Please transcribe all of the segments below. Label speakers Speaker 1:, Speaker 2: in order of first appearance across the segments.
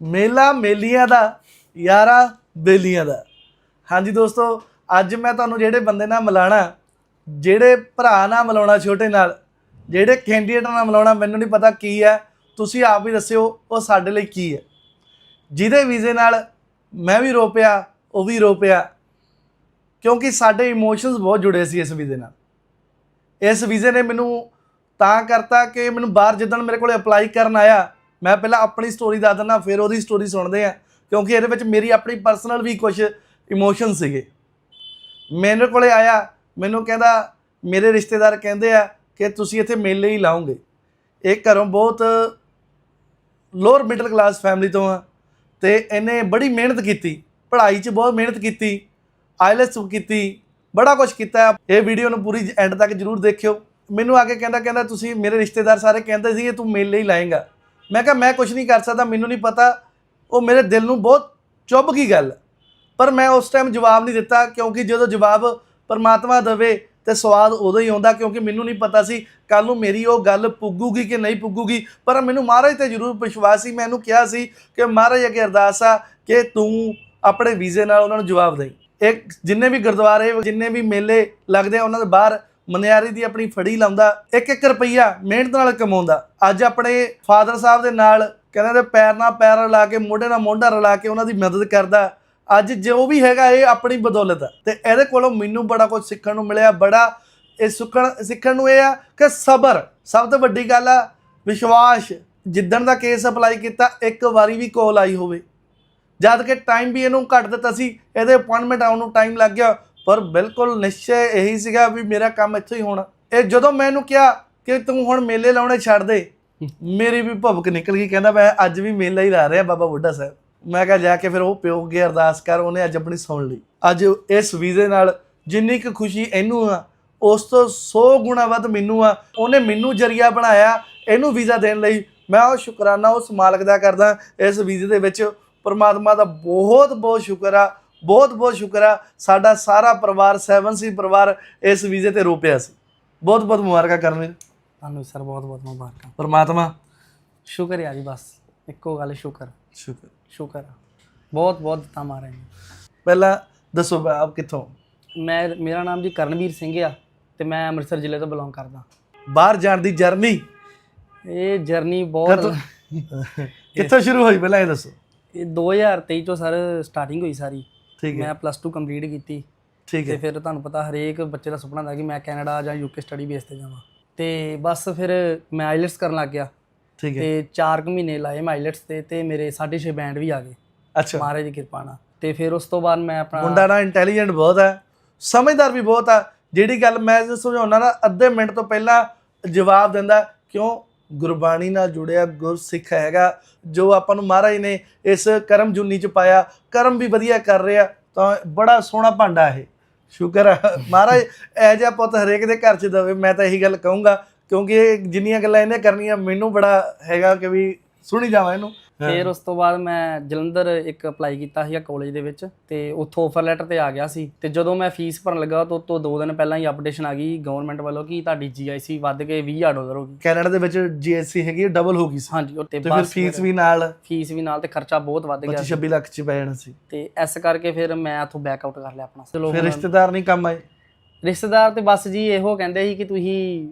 Speaker 1: ਮੇਲਾ ਮੇਲੀਆਂ ਦਾ, ਯਾਰਾ ਬੇਲੀਆਂ ਦਾ। ਹਾਂਜੀ ਦੋਸਤੋ, ਅੱਜ ਮੈਂ ਤੁਹਾਨੂੰ ਜਿਹੜੇ ਬੰਦੇ ਨਾਲ ਮਿਲਾਣਾ, ਜਿਹੜੇ ਭਰਾ ਨਾਲ ਮਿਲਾਉਣਾ ਛੋਟੇ ਨਾਲ, ਜਿਹੜੇ ਕੈਂਡੀਡੇਟ ਨਾਲ ਮਿਲਾਉਣਾ, ਮੈਨੂੰ ਨਹੀਂ ਪਤਾ ਕੀ ਹੈ, ਤੁਸੀਂ ਆਪ ਹੀ ਦੱਸਿਓ ਉਹ ਸਾਡੇ ਲਈ ਕੀ ਹੈ। ਜਿਹਦੇ ਵੀਜ਼ੇ ਨਾਲ ਮੈਂ ਵੀ ਰੋ ਪਿਆ, ਉਹ ਵੀ ਰੋ ਪਿਆ, ਕਿਉਂਕਿ ਸਾਡੇ ਇਮੋਸ਼ਨਸ ਬਹੁਤ ਜੁੜੇ ਸੀ ਇਸ ਵੀਜ਼ੇ ਨਾਲ। ਇਸ ਵੀਜ਼ੇ ਨੇ ਮੈਨੂੰ ਤਾਂ ਕਰਤਾ ਕਿ ਮੈਨੂੰ ਬਾਹਰ ਜਿੱਦਣ ਮੇਰੇ ਕੋਲੇ ਅਪਲਾਈ ਕਰਨ ਆਇਆ ਮੈਂ ਪਹਿਲਾਂ ਆਪਣੀ ਸਟੋਰੀ ਦੱਸ ਦਿੰਦਾ, ਫਿਰ ਉਹਦੀ ਸਟੋਰੀ ਸੁਣਦੇ ਆ, ਕਿਉਂਕਿ ਇਹਦੇ ਵਿੱਚ ਮੇਰੀ ਆਪਣੀ ਪਰਸਨਲ ਵੀ ਕੁਝ ਇਮੋਸ਼ਨ ਸੀਗੇ। ਮੇਰੇ ਕੋਲੇ ਆਇਆ, ਮੈਨੂੰ ਕਹਿੰਦਾ, ਮੇਰੇ ਰਿਸ਼ਤੇਦਾਰ ਕਹਿੰਦੇ ਆ ਕਿ ਤੁਸੀਂ ਇੱਥੇ ਮੇਲੇ ਹੀ ਲਾਓਗੇ। ਇਹ ਘਰੋਂ ਬਹੁਤ ਲੋਅਰ ਮਿਡਲ ਕਲਾਸ ਫੈਮਿਲੀ ਤੋਂ ਆ, ਤੇ ਇਹਨੇ ਬੜੀ ਮਿਹਨਤ ਕੀਤੀ, ਪੜ੍ਹਾਈ 'ਚ ਬਹੁਤ ਮਿਹਨਤ ਕੀਤੀ ਆਈਲੈਟਸ ਕੀਤੀ, ਬੜਾ ਕੁਝ ਕੀਤਾ। ਇਹ ਵੀਡੀਓ ਨੂੰ ਪੂਰੀ ਐਂਡ ਤੱਕ ਜਰੂਰ ਦੇਖਿਓ। ਮੈਨੂੰ ਆ ਕੇ ਕਹਿੰਦਾ ਕਹਿੰਦਾ, ਤੁਸੀਂ ਮੇਰੇ ਰਿਸ਼ਤੇਦਾਰ ਸਾਰੇ ਕਹਿੰਦੇ ਸੀ ਤੂੰ ਮੇਲੇ ਹੀ ਲਾਏਗਾ। ਮੈਂ ਕਿਹਾ, ਮੈਂ ਕੁਝ ਨਹੀਂ ਕਰ ਸਕਦਾ, ਮੈਨੂੰ ਨਹੀਂ ਪਤਾ। ਉਹ ਮੇਰੇ ਦਿਲ ਨੂੰ ਬਹੁਤ ਚੁੱਭ ਗਈ ਗੱਲ। ਪਰ ਮੈਂ ਉਸ ਟਾਈਮ ਜਵਾਬ ਨਹੀਂ ਦਿੱਤਾ, ਕਿਉਂਕਿ ਜਦੋਂ ਜਵਾਬ ਪਰਮਾਤਮਾ ਦੇਵੇ ਤੇ ਸਵਾਦ ਉਦੋਂ ਹੀ ਆਉਂਦਾ, ਕਿਉਂਕਿ ਮੈਨੂੰ ਨਹੀਂ ਪਤਾ ਸੀ ਕੱਲ ਨੂੰ ਮੇਰੀ ਉਹ ਗੱਲ ਪੁੱਗੂਗੀ ਕਿ ਨਹੀਂ ਪੁੱਗੂਗੀ। ਪਰ ਮੈਨੂੰ ਮਹਾਰਾਜ ਤੇ ਜ਼ਰੂਰ ਵਿਸ਼ਵਾਸ ਸੀ ਮੈਨੂੰ ਕਿਹਾ ਸੀ ਕਿ ਮਹਾਰਾਜ ਅੱਗੇ ਅਰਦਾਸ ਆ ਕਿ ਤੂੰ ਆਪਣੇ ਵੀਜ਼ੇ ਨਾਲ ਉਹਨਾਂ ਨੂੰ ਜਵਾਬ ਦੇਈ। ਇੱਕ ਜਿੰਨੇ ਵੀ ਗੁਰਦੁਆਰੇ, ਜਿੰਨੇ ਵੀ ਮੇਲੇ ਲੱਗਦੇ ਆ, ਉਹਨਾਂ ਦੇ ਬਾਹਰ ਮਨਿਆਰੀ ਦੀ ਆਪਣੀ ਫੜੀ ਲਾਉਂਦਾ ਇੱਕ ਇੱਕ ਰੁਪਈਆ ਮਿਹਨਤ ਨਾਲ ਕਮਾਉਂਦਾ। ਅੱਜ ਆਪਣੇ ਫਾਦਰ ਸਾਹਿਬ ਦੇ ਨਾਲ ਕਹਿੰਦੇ ਤੇ ਪੈਰ ਨਾਲ ਪੈਰ ਰਲਾ ਕੇ, ਮੋਢੇ ਨਾਲ ਮੋਢਾ ਰਲਾ ਕੇ ਉਹਨਾਂ ਦੀ ਮਦਦ ਕਰਦਾ। ਅੱਜ ਜੋ ਵੀ ਹੈਗਾ ਇਹ ਆਪਣੀ ਬਦੌਲਤ ਹੈ ਤੇ ਇਹਦੇ ਕੋਲੋਂ ਮੈਨੂੰ ਬੜਾ ਕੁਝ ਸਿੱਖਣ ਨੂੰ ਮਿਲਿਆ, ਬੜਾ ਇਹ ਸੁੱਕਣ ਸਿੱਖਣ ਨੂੰ ਇਹ ਆ ਕਿ ਸਬਰ ਸਭ ਤੋਂ ਵੱਡੀ ਗੱਲ ਆ, ਵਿਸ਼ਵਾਸ। ਜਿੱਦਣ ਦਾ ਕੇਸ ਅਪਲਾਈ ਕੀਤਾ, ਇੱਕ ਵਾਰੀ ਵੀ ਕਾਲ ਆਈ ਹੋਵੇ। ਜਦ ਕਿ ਟਾਈਮ ਵੀ ਇਹਨੂੰ ਘੱਟ ਦਿੱਤਾ ਸੀ, ਇਹਦੇ ਅਪਾਇੰਟਮੈਂਟ ਆਉਣ ਨੂੰ ਟਾਈਮ ਲੱਗ ਗਿਆ। ਪਰ ਬਿਲਕੁਲ ਨਿਸ਼ਚੈ ਇਹੀ ਸੀਗਾ ਵੀ ਮੇਰਾ ਕੰਮ ਇੱਥੇ ਹੀ ਹੋਣਾ। ਇਹ ਜਦੋਂ ਮੈਂ ਇਹਨੂੰ ਕਿਹਾ ਕਿ ਤੂੰ ਹੁਣ ਮੇਲੇ ਲਾਉਣੇ ਛੱਡ ਦੇ, ਮੇਰੀ ਵੀ ਭਵਕ ਨਿਕਲ ਗਈ, ਕਹਿੰਦਾ ਮੈਂ ਅੱਜ ਵੀ ਮੇਲਾ ਹੀ ਲਾ ਰਿਹਾ ਬਾਬਾ ਬੁੱਢਾ ਸਾਹਿਬ। ਮੈਂ ਕਿਹਾ ਜਾ ਕੇ ਫਿਰ ਉਹ ਪਿਓ ਅੱਗੇ ਅਰਦਾਸ ਕਰ, ਉਹਨੇ ਅੱਜ ਆਪਣੀ ਸੁਣ ਲਈ। ਅੱਜ ਇਸ ਵੀਜ਼ੇ ਨਾਲ ਜਿੰਨੀ ਕੁ ਖੁਸ਼ੀ ਇਹਨੂੰ ਆ, ਉਸ ਤੋਂ 100 ਗੁਣਾ ਵੱਧ ਮੈਨੂੰ ਆ। ਉਹਨੇ ਮੈਨੂੰ ਜਰੀਆ ਬਣਾਇਆ, ਇਹਨੂੰ ਵੀਜ਼ਾ ਦੇਣ ਲਈ। ਮੈਂ ਉਹ ਸ਼ੁਕਰਾਨਾ ਉਸ ਮਾਲਕ ਦਾ ਕਰਦਾ, ਇਸ ਵੀਜ਼ੇ ਦੇ ਵਿੱਚ ਪਰਮਾਤਮਾ ਦਾ ਬਹੁਤ ਬਹੁਤ ਸ਼ੁਕਰ ਆ। ਬਹੁਤ ਬਹੁਤ ਸ਼ੁਕਰ ਆ ਸਾਡਾ ਸਾਰਾ ਪਰਿਵਾਰ 7 ਸੀ ਪਰਿਵਾਰ ਇਸ ਵੀਜ਼ੇ ਤੇ ਰੋਪਿਆ ਸੀ। ਬਹੁਤ ਬਹੁਤ ਮੁਬਾਰਕਾਂ ਕਰਨ
Speaker 2: ਤੁਹਾਨੂੰ ਸਰ ਬਹੁਤ ਬਹੁਤ ਮੁਬਾਰਕਾਂ।
Speaker 1: ਪਰਮਾਤਮਾ
Speaker 2: ਸ਼ੁਕਰ ਜੀ ਬਸ ਇੱਕੋ ਗੱਲ ਸ਼ੁਕਰ।
Speaker 1: ਸ਼ੁਕਰ।
Speaker 2: ਸ਼ੁਕਰ ਬਹੁਤ ਬਹੁਤ ਦਿੱਤਾ ਮਾਰੇ ਨੇ
Speaker 1: ਪਹਿਲਾਂ ਦੱਸੋ ਆਪ ਕਿੱਥੋਂ?
Speaker 2: ਮੈਂ ਮੇਰਾ ਨਾਮ ਜੀ ਕਰਨਵੀਰ ਸਿੰਘ ਆ ਤੇ ਮੈਂ ਅੰਮ੍ਰਿਤਸਰ ਜ਼ਿਲ੍ਹੇ ਤੋਂ ਬਿਲੋਂਗ ਕਰਦਾ।
Speaker 1: ਬਾਹਰ ਜਾਣ ਦੀ ਜਰਨੀ
Speaker 2: ਇਹ ਜਰਨੀ ਬਹੁਤ
Speaker 1: ਕਿੱਥੋਂ ਸ਼ੁਰੂ ਹੋਈ? ਪਹਿਲਾਂ ਇਹ ਦੱਸੋ।
Speaker 2: ਇਹ 2023 ਤੋਂ ਸਰ ਸਟਾਰਟਿੰਗ ਹੋਈ ਸਾਰੀ।
Speaker 1: ਠੀਕ ਹੈ।
Speaker 2: ਮੈਂ ਪਲੱਸ 2 ਕੰਪਲੀਟ ਕੀਤੀ।
Speaker 1: ਠੀਕ
Speaker 2: ਤੇ
Speaker 1: ਹੈ।
Speaker 2: ਫਿਰ ਤੁਹਾਨੂੰ ਪਤਾ ਹਰੇਕ ਬੱਚੇ ਦਾ ਸੁਪਨਾ ਹੁੰਦਾ ਕਿ ਮੈਂ ਕੈਨੇਡਾ ਜਾਂ ਯੂਕੇ ਸਟੱਡੀ ਬੇਸ ਤੇ ਜਾਵਾਂ। ਤੇ ਬਸ ਫਿਰ ਮੈਂ ਆਈਲੈਟਸ ਕਰਨ ਲੱਗ ਗਿਆ।
Speaker 1: ਠੀਕ ਹੈ।
Speaker 2: ਤੇ 4 ਕੁ ਮਹੀਨੇ ਲਾਏ ਮੈਂ ਆਈਲੈਟਸ ਤੇ ਤੇ ਮੇਰੇ 6.5 ਬੈਂਡ ਵੀ ਆ ਗਏ।
Speaker 1: ਅੱਛਾ।
Speaker 2: ਮਹਾਰਾਜ ਦੀ ਕਿਰਪਾ ਨਾਲ। ਤੇ ਫਿਰ ਉਸ ਤੋਂ ਬਾਅਦ ਮੈਂ ਆਪਣਾ
Speaker 1: ਮੁੰਡਾ ਨਾ ਇੰਟੈਲੀਜੈਂਟ ਬਹੁਤ ਹੈ। ਸਮਝਦਾਰ ਵੀ ਬਹੁਤ ਆ। ਜਿਹੜੀ ਗੱਲ ਮੈਂ ਸਮਝਾਉਣਾ ਨਾ ਅੱਧੇ ਮਿੰਟ ਤੋਂ ਪਹਿਲਾਂ ਜਵਾਬ ਦਿੰਦਾ ਕਿਉਂ? ਗੁਰਬਾਣੀ ਨਾਲ ਜੁੜਿਆ ਗੁਰਸਿੱਖ ਹੈਗਾ, ਜੋ ਆਪਾਂ ਨੂੰ ਮਹਾਰਾਜ ਨੇ ਇਸ ਕਰਮ ਜੁਨੀ ਚ ਪਾਇਆ, ਕਰਮ ਵੀ ਵਧੀਆ ਕਰ ਰਿਹਾ, ਤਾਂ ਬੜਾ ਸੋਹਣਾ ਭਾਂਡਾ ਇਹ। ਸ਼ੁਕਰ ਹੈ ਮਹਾਰਾਜ ਐ ਜਿਹਾ ਪੁੱਤ ਹਰੇਕ ਦੇ ਘਰ ਚ ਦਵੇ, ਮੈਂ ਤਾਂ ਇਹੀ ਗੱਲ ਕਹੂੰਗਾ, ਕਿਉਂਕਿ ਇਹ ਜਿੰਨੀਆਂ ਗੱਲਾਂ ਇਹਨੇ ਕਰਨੀਆਂ, ਮੈਨੂੰ ਬੜਾ ਹੈਗਾ ਕਿ ਵੀ ਸੁਣੀ ਜਾਵਾਂ ਇਹਨੂੰ।
Speaker 2: ਫਿਰ ਉਸ ਤੋਂ ਬਾਅਦ ਮੈਂ ਜਲੰਧਰ ਇੱਕ ਅਪਲਾਈ ਕੀਤਾ ਸੀਗਾ ਕਾਲਜ ਦੇ ਵਿੱਚ ਤੇ ਉੱਥੋਂ ਆਫਰ ਲੈਟਰ ਤੇ ਆ ਗਿਆ ਸੀ ਤੇ ਜਦੋਂ ਮੈਂ ਫੀਸ ਭਰਨ ਲੱਗਾ ਤਾਂ ਤੋਂ ਦੋ ਦਿਨ ਪਹਿਲਾਂ ਹੀ ਅਪਡੇਸ਼ਨ ਆ ਗਈ ਗਵਰਨਮੈਂਟ ਵੱਲੋਂ ਕਿ ਤੁਹਾਡੀ ਜੀਆਈਸੀ ਵੱਧ ਕੇ 20000 ਡਾਲਰ ਹੋ ਗਈ।
Speaker 1: ਕੈਨੇਡਾ ਦੇ ਵਿੱਚ ਜੀਐਸਸੀ ਹੈਗੀ ਡਬਲ ਹੋ ਗਈ ਸੀ।
Speaker 2: ਹਾਂਜੀ ਤੇ
Speaker 1: ਫਿਰ ਫੀਸ ਵੀ ਨਾਲ
Speaker 2: ਫੀਸ ਵੀ ਨਾਲ ਤੇ ਖਰਚਾ ਬਹੁਤ ਵੱਧ ਗਿਆ
Speaker 1: 25 26 ਲੱਖ ਚ ਪੈ ਜਾਣਾ ਸੀ।
Speaker 2: ਤੇ ਇਸ ਕਰਕੇ ਫਿਰ ਮੈਂ ਉੱਥੋਂ ਬੈਕ ਆਊਟ ਕਰ ਲਿਆ ਆਪਣਾ। ਚਲੋ
Speaker 1: ਫਿਰ ਰਿਸ਼ਤੇਦਾਰ ਨਹੀਂ ਕੰਮ ਆਏ?
Speaker 2: ਰਿਸ਼ਤੇਦਾਰ ਤੇ ਬਸ ਜੀ ਇਹੋ ਕਹਿੰਦੇ ਸੀ ਕਿ ਤੁਸੀਂ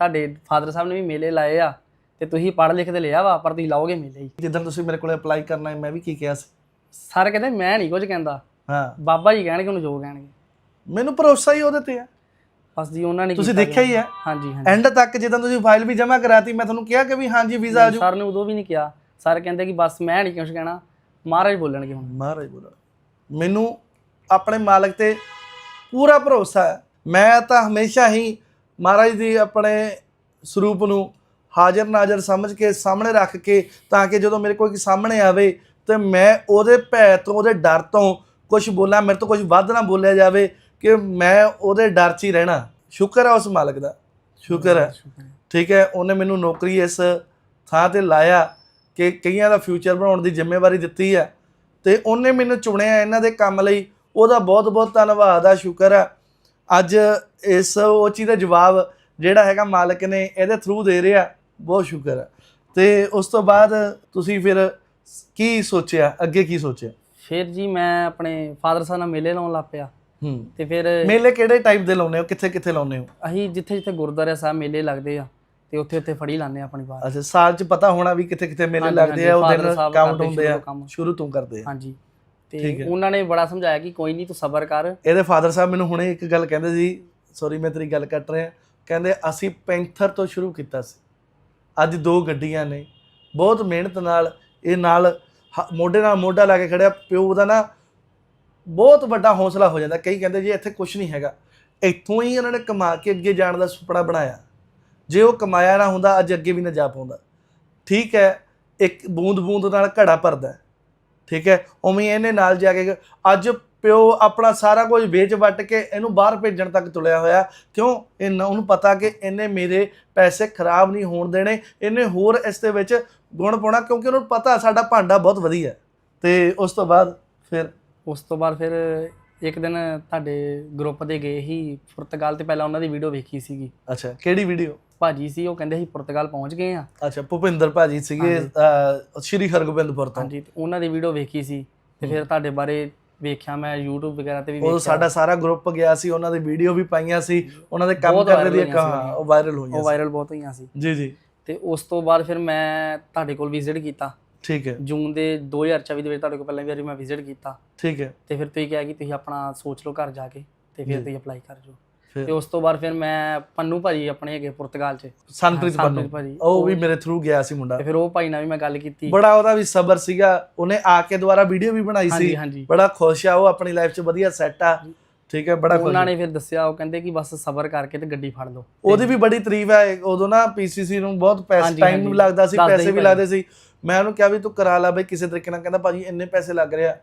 Speaker 2: ਤੁਹਾਡੇ ਫਾਦਰ ਸਾਹਿਬ ਨੇ ਵੀ ਮੇਲੇ ਲਾਏ ਆ ਤੇ ਤੁਸੀਂ ਪੜ੍ਹ ਲਿਖ ਤੇ ਲਿਆ ਵਾ ਪਰ ਤੁਸੀਂ ਲਾਓਗੇ ਮੇਲੇ ਹੀ
Speaker 1: ਜਿੱਦਣ ਤੁਸੀਂ ਮੇਰੇ ਕੋਲੇ ਅਪਲਾਈ ਕਰਨਾ ਹੈ ਮੈਂ ਵੀ ਕੀ ਕਿਹਾ ਸੀ?
Speaker 2: ਸਰ ਕਹਿੰਦੇ ਮੈਂ ਨਹੀਂ ਕੁਝ ਕਹਿੰਦਾ।
Speaker 1: ਹਾਂ।
Speaker 2: ਬਾਬਾ ਜੀ ਕਹਿਣਗੇ ਉਹਨੂੰ ਜੋ ਕਹਿਣਗੇ।
Speaker 1: ਮੈਨੂੰ ਭਰੋਸਾ ਹੀ ਉਹਦੇ ਤੇ ਆ
Speaker 2: ਬਸ ਜੀ ਉਹਨਾਂ ਨੇ
Speaker 1: ਤੁਸੀਂ
Speaker 2: ਕੀਤਾ
Speaker 1: ਦੇਖਿਆ ਹੀ ਹੈ।
Speaker 2: ਹਾਂਜੀ ਹਾਂਜੀ।
Speaker 1: ਐਂਡ ਤੱਕ ਜਦੋਂ ਤੁਸੀਂ ਫਾਈਲ ਵੀ ਜਮ੍ਹਾਂ ਕਰਾਤੀ ਮੈਂ ਤੁਹਾਨੂੰ ਕਿਹਾ ਕਿ ਵੀ ਹਾਂਜੀ ਵੀਜ਼ਾ ਆ ਜਾਊ
Speaker 2: ਸਰ ਨੇ ਉਦੋਂ ਵੀ ਨਹੀਂ ਕਿਹਾ। ਸਰ ਕਹਿੰਦੇ ਕਿ ਬਸ ਮੈਂ ਨਹੀਂ ਕੁਝ ਕਹਿਣਾ ਮਹਾਰਾਜ ਬੋਲਣਗੇ ਹੁਣ।
Speaker 1: ਮਹਾਰਾਜ ਬੋਲਣ। ਮੈਨੂੰ ਆਪਣੇ ਮਾਲਕ ਤੇ ਪੂਰਾ ਭਰੋਸਾ ਹੈ। ਮੈਂ ਤਾਂ ਹਮੇਸ਼ਾ ਹੀ ਮਹਾਰਾਜ ਦੀ ਆਪਣੇ ਸਰੂਪ ਨੂੰ ਹਾਜ਼ਰ ਨਾਜ਼ਰ ਸਮਝ ਕੇ, ਸਾਹਮਣੇ ਰੱਖ ਕੇ, ਤਾਂ ਕਿ ਜਦੋਂ ਮੇਰੇ ਕੋਈ ਸਾਹਮਣੇ ਆਵੇ, ਤੇ ਮੈਂ ਉਹਦੇ ਭੈ ਤੋਂ, ਉਹਦੇ ਡਰ ਤੋਂ ਕੁਝ ਬੋਲਾਂ, ਮੇਰੇ ਤੋਂ ਕੁਝ ਵੱਧ ਨਾ ਬੋਲਿਆ ਜਾਵੇ ਕਿ ਮੈਂ ਉਹਦੇ ਡਰ 'ਚ ਹੀ ਰਹਿਣਾ। ਸ਼ੁਕਰ ਹੈ ਉਸ ਮਾਲਕ ਦਾ। ਸ਼ੁਕਰ ਹੈ ਠੀਕ ਹੈ, ਉਹਨੇ ਮੈਨੂੰ ਨੌਕਰੀ ਇਸ ਥਾਂ ਤੇ ਲਾਇਆ ਕਿ ਕਈਆਂ ਦਾ ਫਿਊਚਰ ਬਣਾਉਣ ਦੀ ਜ਼ਿੰਮੇਵਾਰੀ ਦਿੱਤੀ ਹੈ ਤੇ ਉਹਨੇ ਮੈਨੂੰ ਚੁਣਿਆ ਇਹਨਾਂ ਦੇ ਕੰਮ ਲਈ। ਉਹਦਾ ਬਹੁਤ ਬਹੁਤ ਧੰਨਵਾਦ ਆ, ਸ਼ੁਕਰ ਆ। ਅੱਜ ਇਸ ਉਹ ਚੀਜ਼ ਦਾ ਜਵਾਬ ਜਿਹੜਾ ਹੈਗਾ ਮਾਲਕ ਨੇ ਇਹਦੇ ਥਰੂ ਦੇ ਰਿਹਾ। ਬਹੁਤ ਸ਼ੁਕਰ ਹੈ। ਤੇ ਉਸ ਤੋਂ ਬਾਅਦ ਤੁਸੀਂ ਫਿਰ ਕੀ ਸੋਚਿਆ? ਅੱਗੇ ਕੀ ਸੋਚਿਆ?
Speaker 2: ਫਿਰ ਜੀ ਮੈਂ ਆਪਣੇ ਫਾਦਰ ਸਾਹਿਬ ਨਾਲ ਮੇਲੇ ਲਾਉਣ ਲੱਗ ਪਿਆ।
Speaker 1: ਹੂੰ।
Speaker 2: ਤੇ ਫਿਰ
Speaker 1: ਮੇਲੇ ਕਿਹੜੇ ਟਾਈਪ ਦੇ ਲਾਉਨੇ ਹੋ? ਕਿੱਥੇ ਕਿੱਥੇ ਲਾਉਨੇ ਹੋ?
Speaker 2: ਅਸੀਂ ਜਿੱਥੇ ਜਿੱਥੇ ਗੁਰਦੁਆਰਾ ਸਾਹਿਬ ਮੇਲੇ ਲੱਗਦੇ ਆ ਤੇ ਉੱਥੇ ਉੱਥੇ ਫੜੀ ਆ ਆਪਣੀ ਬਾਤ।
Speaker 1: ਅੱਛਾ ਸਾਲ ਚ ਪਤਾ ਹੋਣਾ ਵੀ ਕਿੱਥੇ ਕਿੱਥੇ ਮੇਲੇ ਲੱਗਦੇ ਆ ਉਹ ਦਿਨ ਕਾਊਂਟ ਹੁੰਦੇ ਆ
Speaker 2: ਸ਼ੁਰੂ ਤੋਂ
Speaker 1: ਕਰਦੇ ਆ।
Speaker 2: ਹਾਂਜੀ। ਤੇ। ਉਹਨਾਂ ਨੇ ਬੜਾ ਸਮਝਾਇਆ ਕਿ ਕੋਈ ਨਹੀਂ ਤੂੰ ਸਬਰ ਕਰ।
Speaker 1: ਇਹਦੇ ਫਾਦਰ ਸਾਹਿਬ ਮੈਨੂੰ ਹੁਣੇ ਇੱਕ ਗੱਲ ਕਹਿੰਦੇ ਸੀ ਸੌਰੀ ਮੈਂ ਤੇਰੀ ਗੱਲ ਕੱਟ ਰਿਹਾ ਕਹਿੰਦੇ ਅਸੀਂ ਪੈਂਥਰ ਤੋਂ ਸ਼ੁਰੂ ਕੀਤਾ ਸੀ। ਅੱਜ ਦੋ ਗੱਡੀਆਂ ਨੇ। ਬਹੁਤ ਮਿਹਨਤ ਨਾਲ ਇਹ ਨਾਲ ਹ- ਮੋਢੇ ਨਾਲ ਮੋਢਾ ਲਾ ਕੇ ਖੜਿਆ। ਪਿਓ ਦਾ ਨਾ ਬਹੁਤ ਵੱਡਾ ਹੌਸਲਾ ਹੋ ਜਾਂਦਾ। ਕਈ ਕਹਿੰਦੇ ਜੀ ਇੱਥੇ ਕੁਝ ਨਹੀਂ ਹੈਗਾ। ਇੱਥੋਂ ਹੀ ਇਹਨਾਂ ਨੇ ਕਮਾ ਕੇ ਅੱਗੇ ਜਾਣ ਦਾ ਸੁਪਨਾ ਬਣਾਇਆ। ਜੇ ਉਹ ਕਮਾਇਆ ਨਾ ਹੁੰਦਾ, ਅੱਜ ਅੱਗੇ ਵੀ ਨਾ ਜਾ ਪਾਉਂਦਾ। ਠੀਕ ਹੈ, ਇੱਕ ਬੂੰਦ ਬੂੰਦ ਨਾਲ ਘੜਾ ਭਰਦਾ। ਠੀਕ ਹੈ, ਉਵੇਂ ਇਹਨੇ ਨਾਲ ਜਾ ਕੇ ਅੱਜ ਪਿਓ ਆਪਣਾ ਸਾਰਾ ਕੁਝ ਵੇਚ ਵੱਟ ਕੇ ਇਹਨੂੰ ਬਾਹਰ ਭੇਜਣ ਤੱਕ ਤੁਲਿਆ ਹੋਇਆ। ਕਿਉਂ? ਇਹ ਨਾ ਉਹਨੂੰ ਪਤਾ ਕਿ ਇਹਨੇ ਮੇਰੇ ਪੈਸੇ ਖਰਾਬ ਨਹੀਂ ਹੋਣ ਦੇਣੇ। ਇਹਨੇ ਹੋਰ ਇਸ ਦੇ ਵਿੱਚ ਗੁਣ ਪਾਉਣਾ ਕਿਉਂਕਿ ਉਹਨੂੰ ਪਤਾ ਸਾਡਾ ਭਾਂਡਾ ਬਹੁਤ ਵਧੀਆ। ਤੇ ਉਸ ਤੋਂ ਬਾਅਦ ਫਿਰ
Speaker 2: ਉਸ ਤੋਂ ਬਾਅਦ ਫਿਰ ਇੱਕ ਦਿਨ ਤੁਹਾਡੇ ਗਰੁੱਪ ਦੇ ਗਏ ਸੀ ਪੁਰਤਗਾਲ ਤੇ ਪਹਿਲਾਂ ਉਹਨਾਂ ਦੀ ਵੀਡੀਓ ਵੇਖੀ ਸੀਗੀ।
Speaker 1: ਅੱਛਾ ਕਿਹੜੀ ਵੀਡੀਓ
Speaker 2: ਭਾਜੀ ਸੀ ਉਹ ਕਹਿੰਦੇ ਸੀ ਪੁਰਤਗਾਲ ਪਹੁੰਚ ਗਏ ਆ।
Speaker 1: ਅੱਛਾ ਭੁਪਿੰਦਰ ਭਾਜੀ ਸੀਗੇ ਸ਼੍ਰੀ ਹਰਗੋਬਿੰਦਪੁਰ ਤੋਂ।
Speaker 2: ਹਾਂਜੀ ਉਹਨਾਂ ਦੀ ਵੀਡੀਓ ਵੇਖੀ ਸੀ। ਤੇ ਫਿਰ ਤੁਹਾਡੇ ਬਾਰੇ ਵੇਖਿਆ ਮੈਂ YouTube ਵਗੈਰਾ ਤੇ ਵੀ
Speaker 1: ਉਹ
Speaker 2: ਵੇਖਿਆ।
Speaker 1: ਸਾਡਾ ਸਾਰਾ ਗਰੁੱਪ ਗਿਆ ਸੀ ਉਹਨਾਂ ਦੀ ਵੀਡੀਓ ਵੀ ਪਾਈਆਂ ਸੀ ਉਹਨਾਂ ਦੇ ਕੰਮ
Speaker 2: ਬਹੁਤ
Speaker 1: ਕਰਦੇ
Speaker 2: viral
Speaker 1: ਦੀਆਂ
Speaker 2: ਹੋਈਆਂ ਸੀ
Speaker 1: ਕਹਾ ਉਹ ਵਾਇਰਲ ਹੋਈਆਂ
Speaker 2: ਉਹ ਵਾਇਰਲ ਬਹੁਤ ਹੋਈਆਂ ਸੀ।
Speaker 1: ਸੀ। ਜੀ ਜੀ।
Speaker 2: ਤੇ ਉਸ ਤੋਂ ਬਾਅਦ ਫਿਰ ਮੈਂ ਤੁਹਾਡੇ ਕੋਲ ਵਿਜ਼ਿਟ ਕੀਤਾ।
Speaker 1: ਠੀਕ ਹੈ।
Speaker 2: ਜੂਨ ਦੇ 2024 ਦੇ ਵਿੱਚ ਤੁਹਾਡੇ ਕੋਲ ਪਹਿਲਾਂ ਵੀ ਵਾਰੀ ਮੈਂ ਵਿਜ਼ਿਟ ਕੀਤਾ।
Speaker 1: ਠੀਕ ਹੈ।
Speaker 2: ਤੇ ਫਿਰ ਤੁਸੀਂ ਕਿਹਾ ਕਿ ਤੁਸੀਂ ਆਪਣਾ ਸੋਚ ਲਓ ਘਰ ਜਾ ਕੇ ਤੇ ਫਿਰ
Speaker 1: ਜੀ।
Speaker 2: ਤੁਸੀਂ ਅਪਲਾਈ ਕਰ
Speaker 1: ਫਿਰ
Speaker 2: ਤੇ ਉਸ ਤੋਂ ਬਾਅਦ ਫਿਰ ਮੈਂ ਪੰਨੂ ਭਾਜੀ ਆਪਣੇ ਹੈਗੇ ਪੁਰਤਗਾਲ 'ਚ।
Speaker 1: ਸੰਪ੍ਰੀਤ
Speaker 2: ਹਾਂ,
Speaker 1: ਪੰਨੂ। ਉਹ ਵੀ ਮੇਰੇ ਥਰੂ ਗਿਆ ਸੀ ਮੁੰਡਾ।
Speaker 2: ਤੇ ਫਿਰ ਉਹ ਭਾਈ ਨਾਲ ਵੀ ਮੈਂ ਗੱਲ ਕੀਤੀ।
Speaker 1: ਬੜਾ ਉਹਦਾ ਵੀ ਸਬਰ ਸੀਗਾ। ਉਹਨੇ ਆ ਕੇ ਦੁਬਾਰਾ ਵੀਡੀਓ ਵੀ ਬਣਾਈ ਸੀ। ਬੜਾ ਖੁਸ਼ ਆ ਉਹ ਆਪਣੀ ਲਾਈਫ 'ਚ ਵਧੀਆ ਸੈੱਟ ਆ। ਠੀਕ ਹੈ ਬੜਾ
Speaker 2: ਉਹਨਾਂ
Speaker 1: ਆ।
Speaker 2: ਨੇ ਫਿਰ ਦੱਸਿਆ ਉਹ ਕਹਿੰਦੇ ਕਿ ਬਸ ਸਬਰ ਕਰਕੇ ਤੇ ਗੱਡੀ ਫੜ ਲਓ।
Speaker 1: ਉਹਦੀ ਵੀ ਬੜੀ ਤਾਰੀਫ ਹੈ। ਉਦੋਂ ਨਾ ਪੀਸੀਸੀ ਨੂੰ ਬਹੁਤ ਪੈਸੇ ਟਾਈਮ। ਵੀ ਲੱਗਦਾ ਸੀ ਪੈਸੇ ਵੀ। ਲੱਗਦੇ ਸੀ। ਮੈਂ ਉਹਨੂੰ ਕਿਹਾ ਵੀ ਤੂੰ ਕਰਾ ਲੈ ਬਈ ਕਿਸੇ ਤਰੀਕੇ ਨਾਲ। ਕਹਿੰਦਾ ਭਾਜੀ ਇੰਨੇ ਪੈਸੇ ਲੱਗ ਰਿਹਾ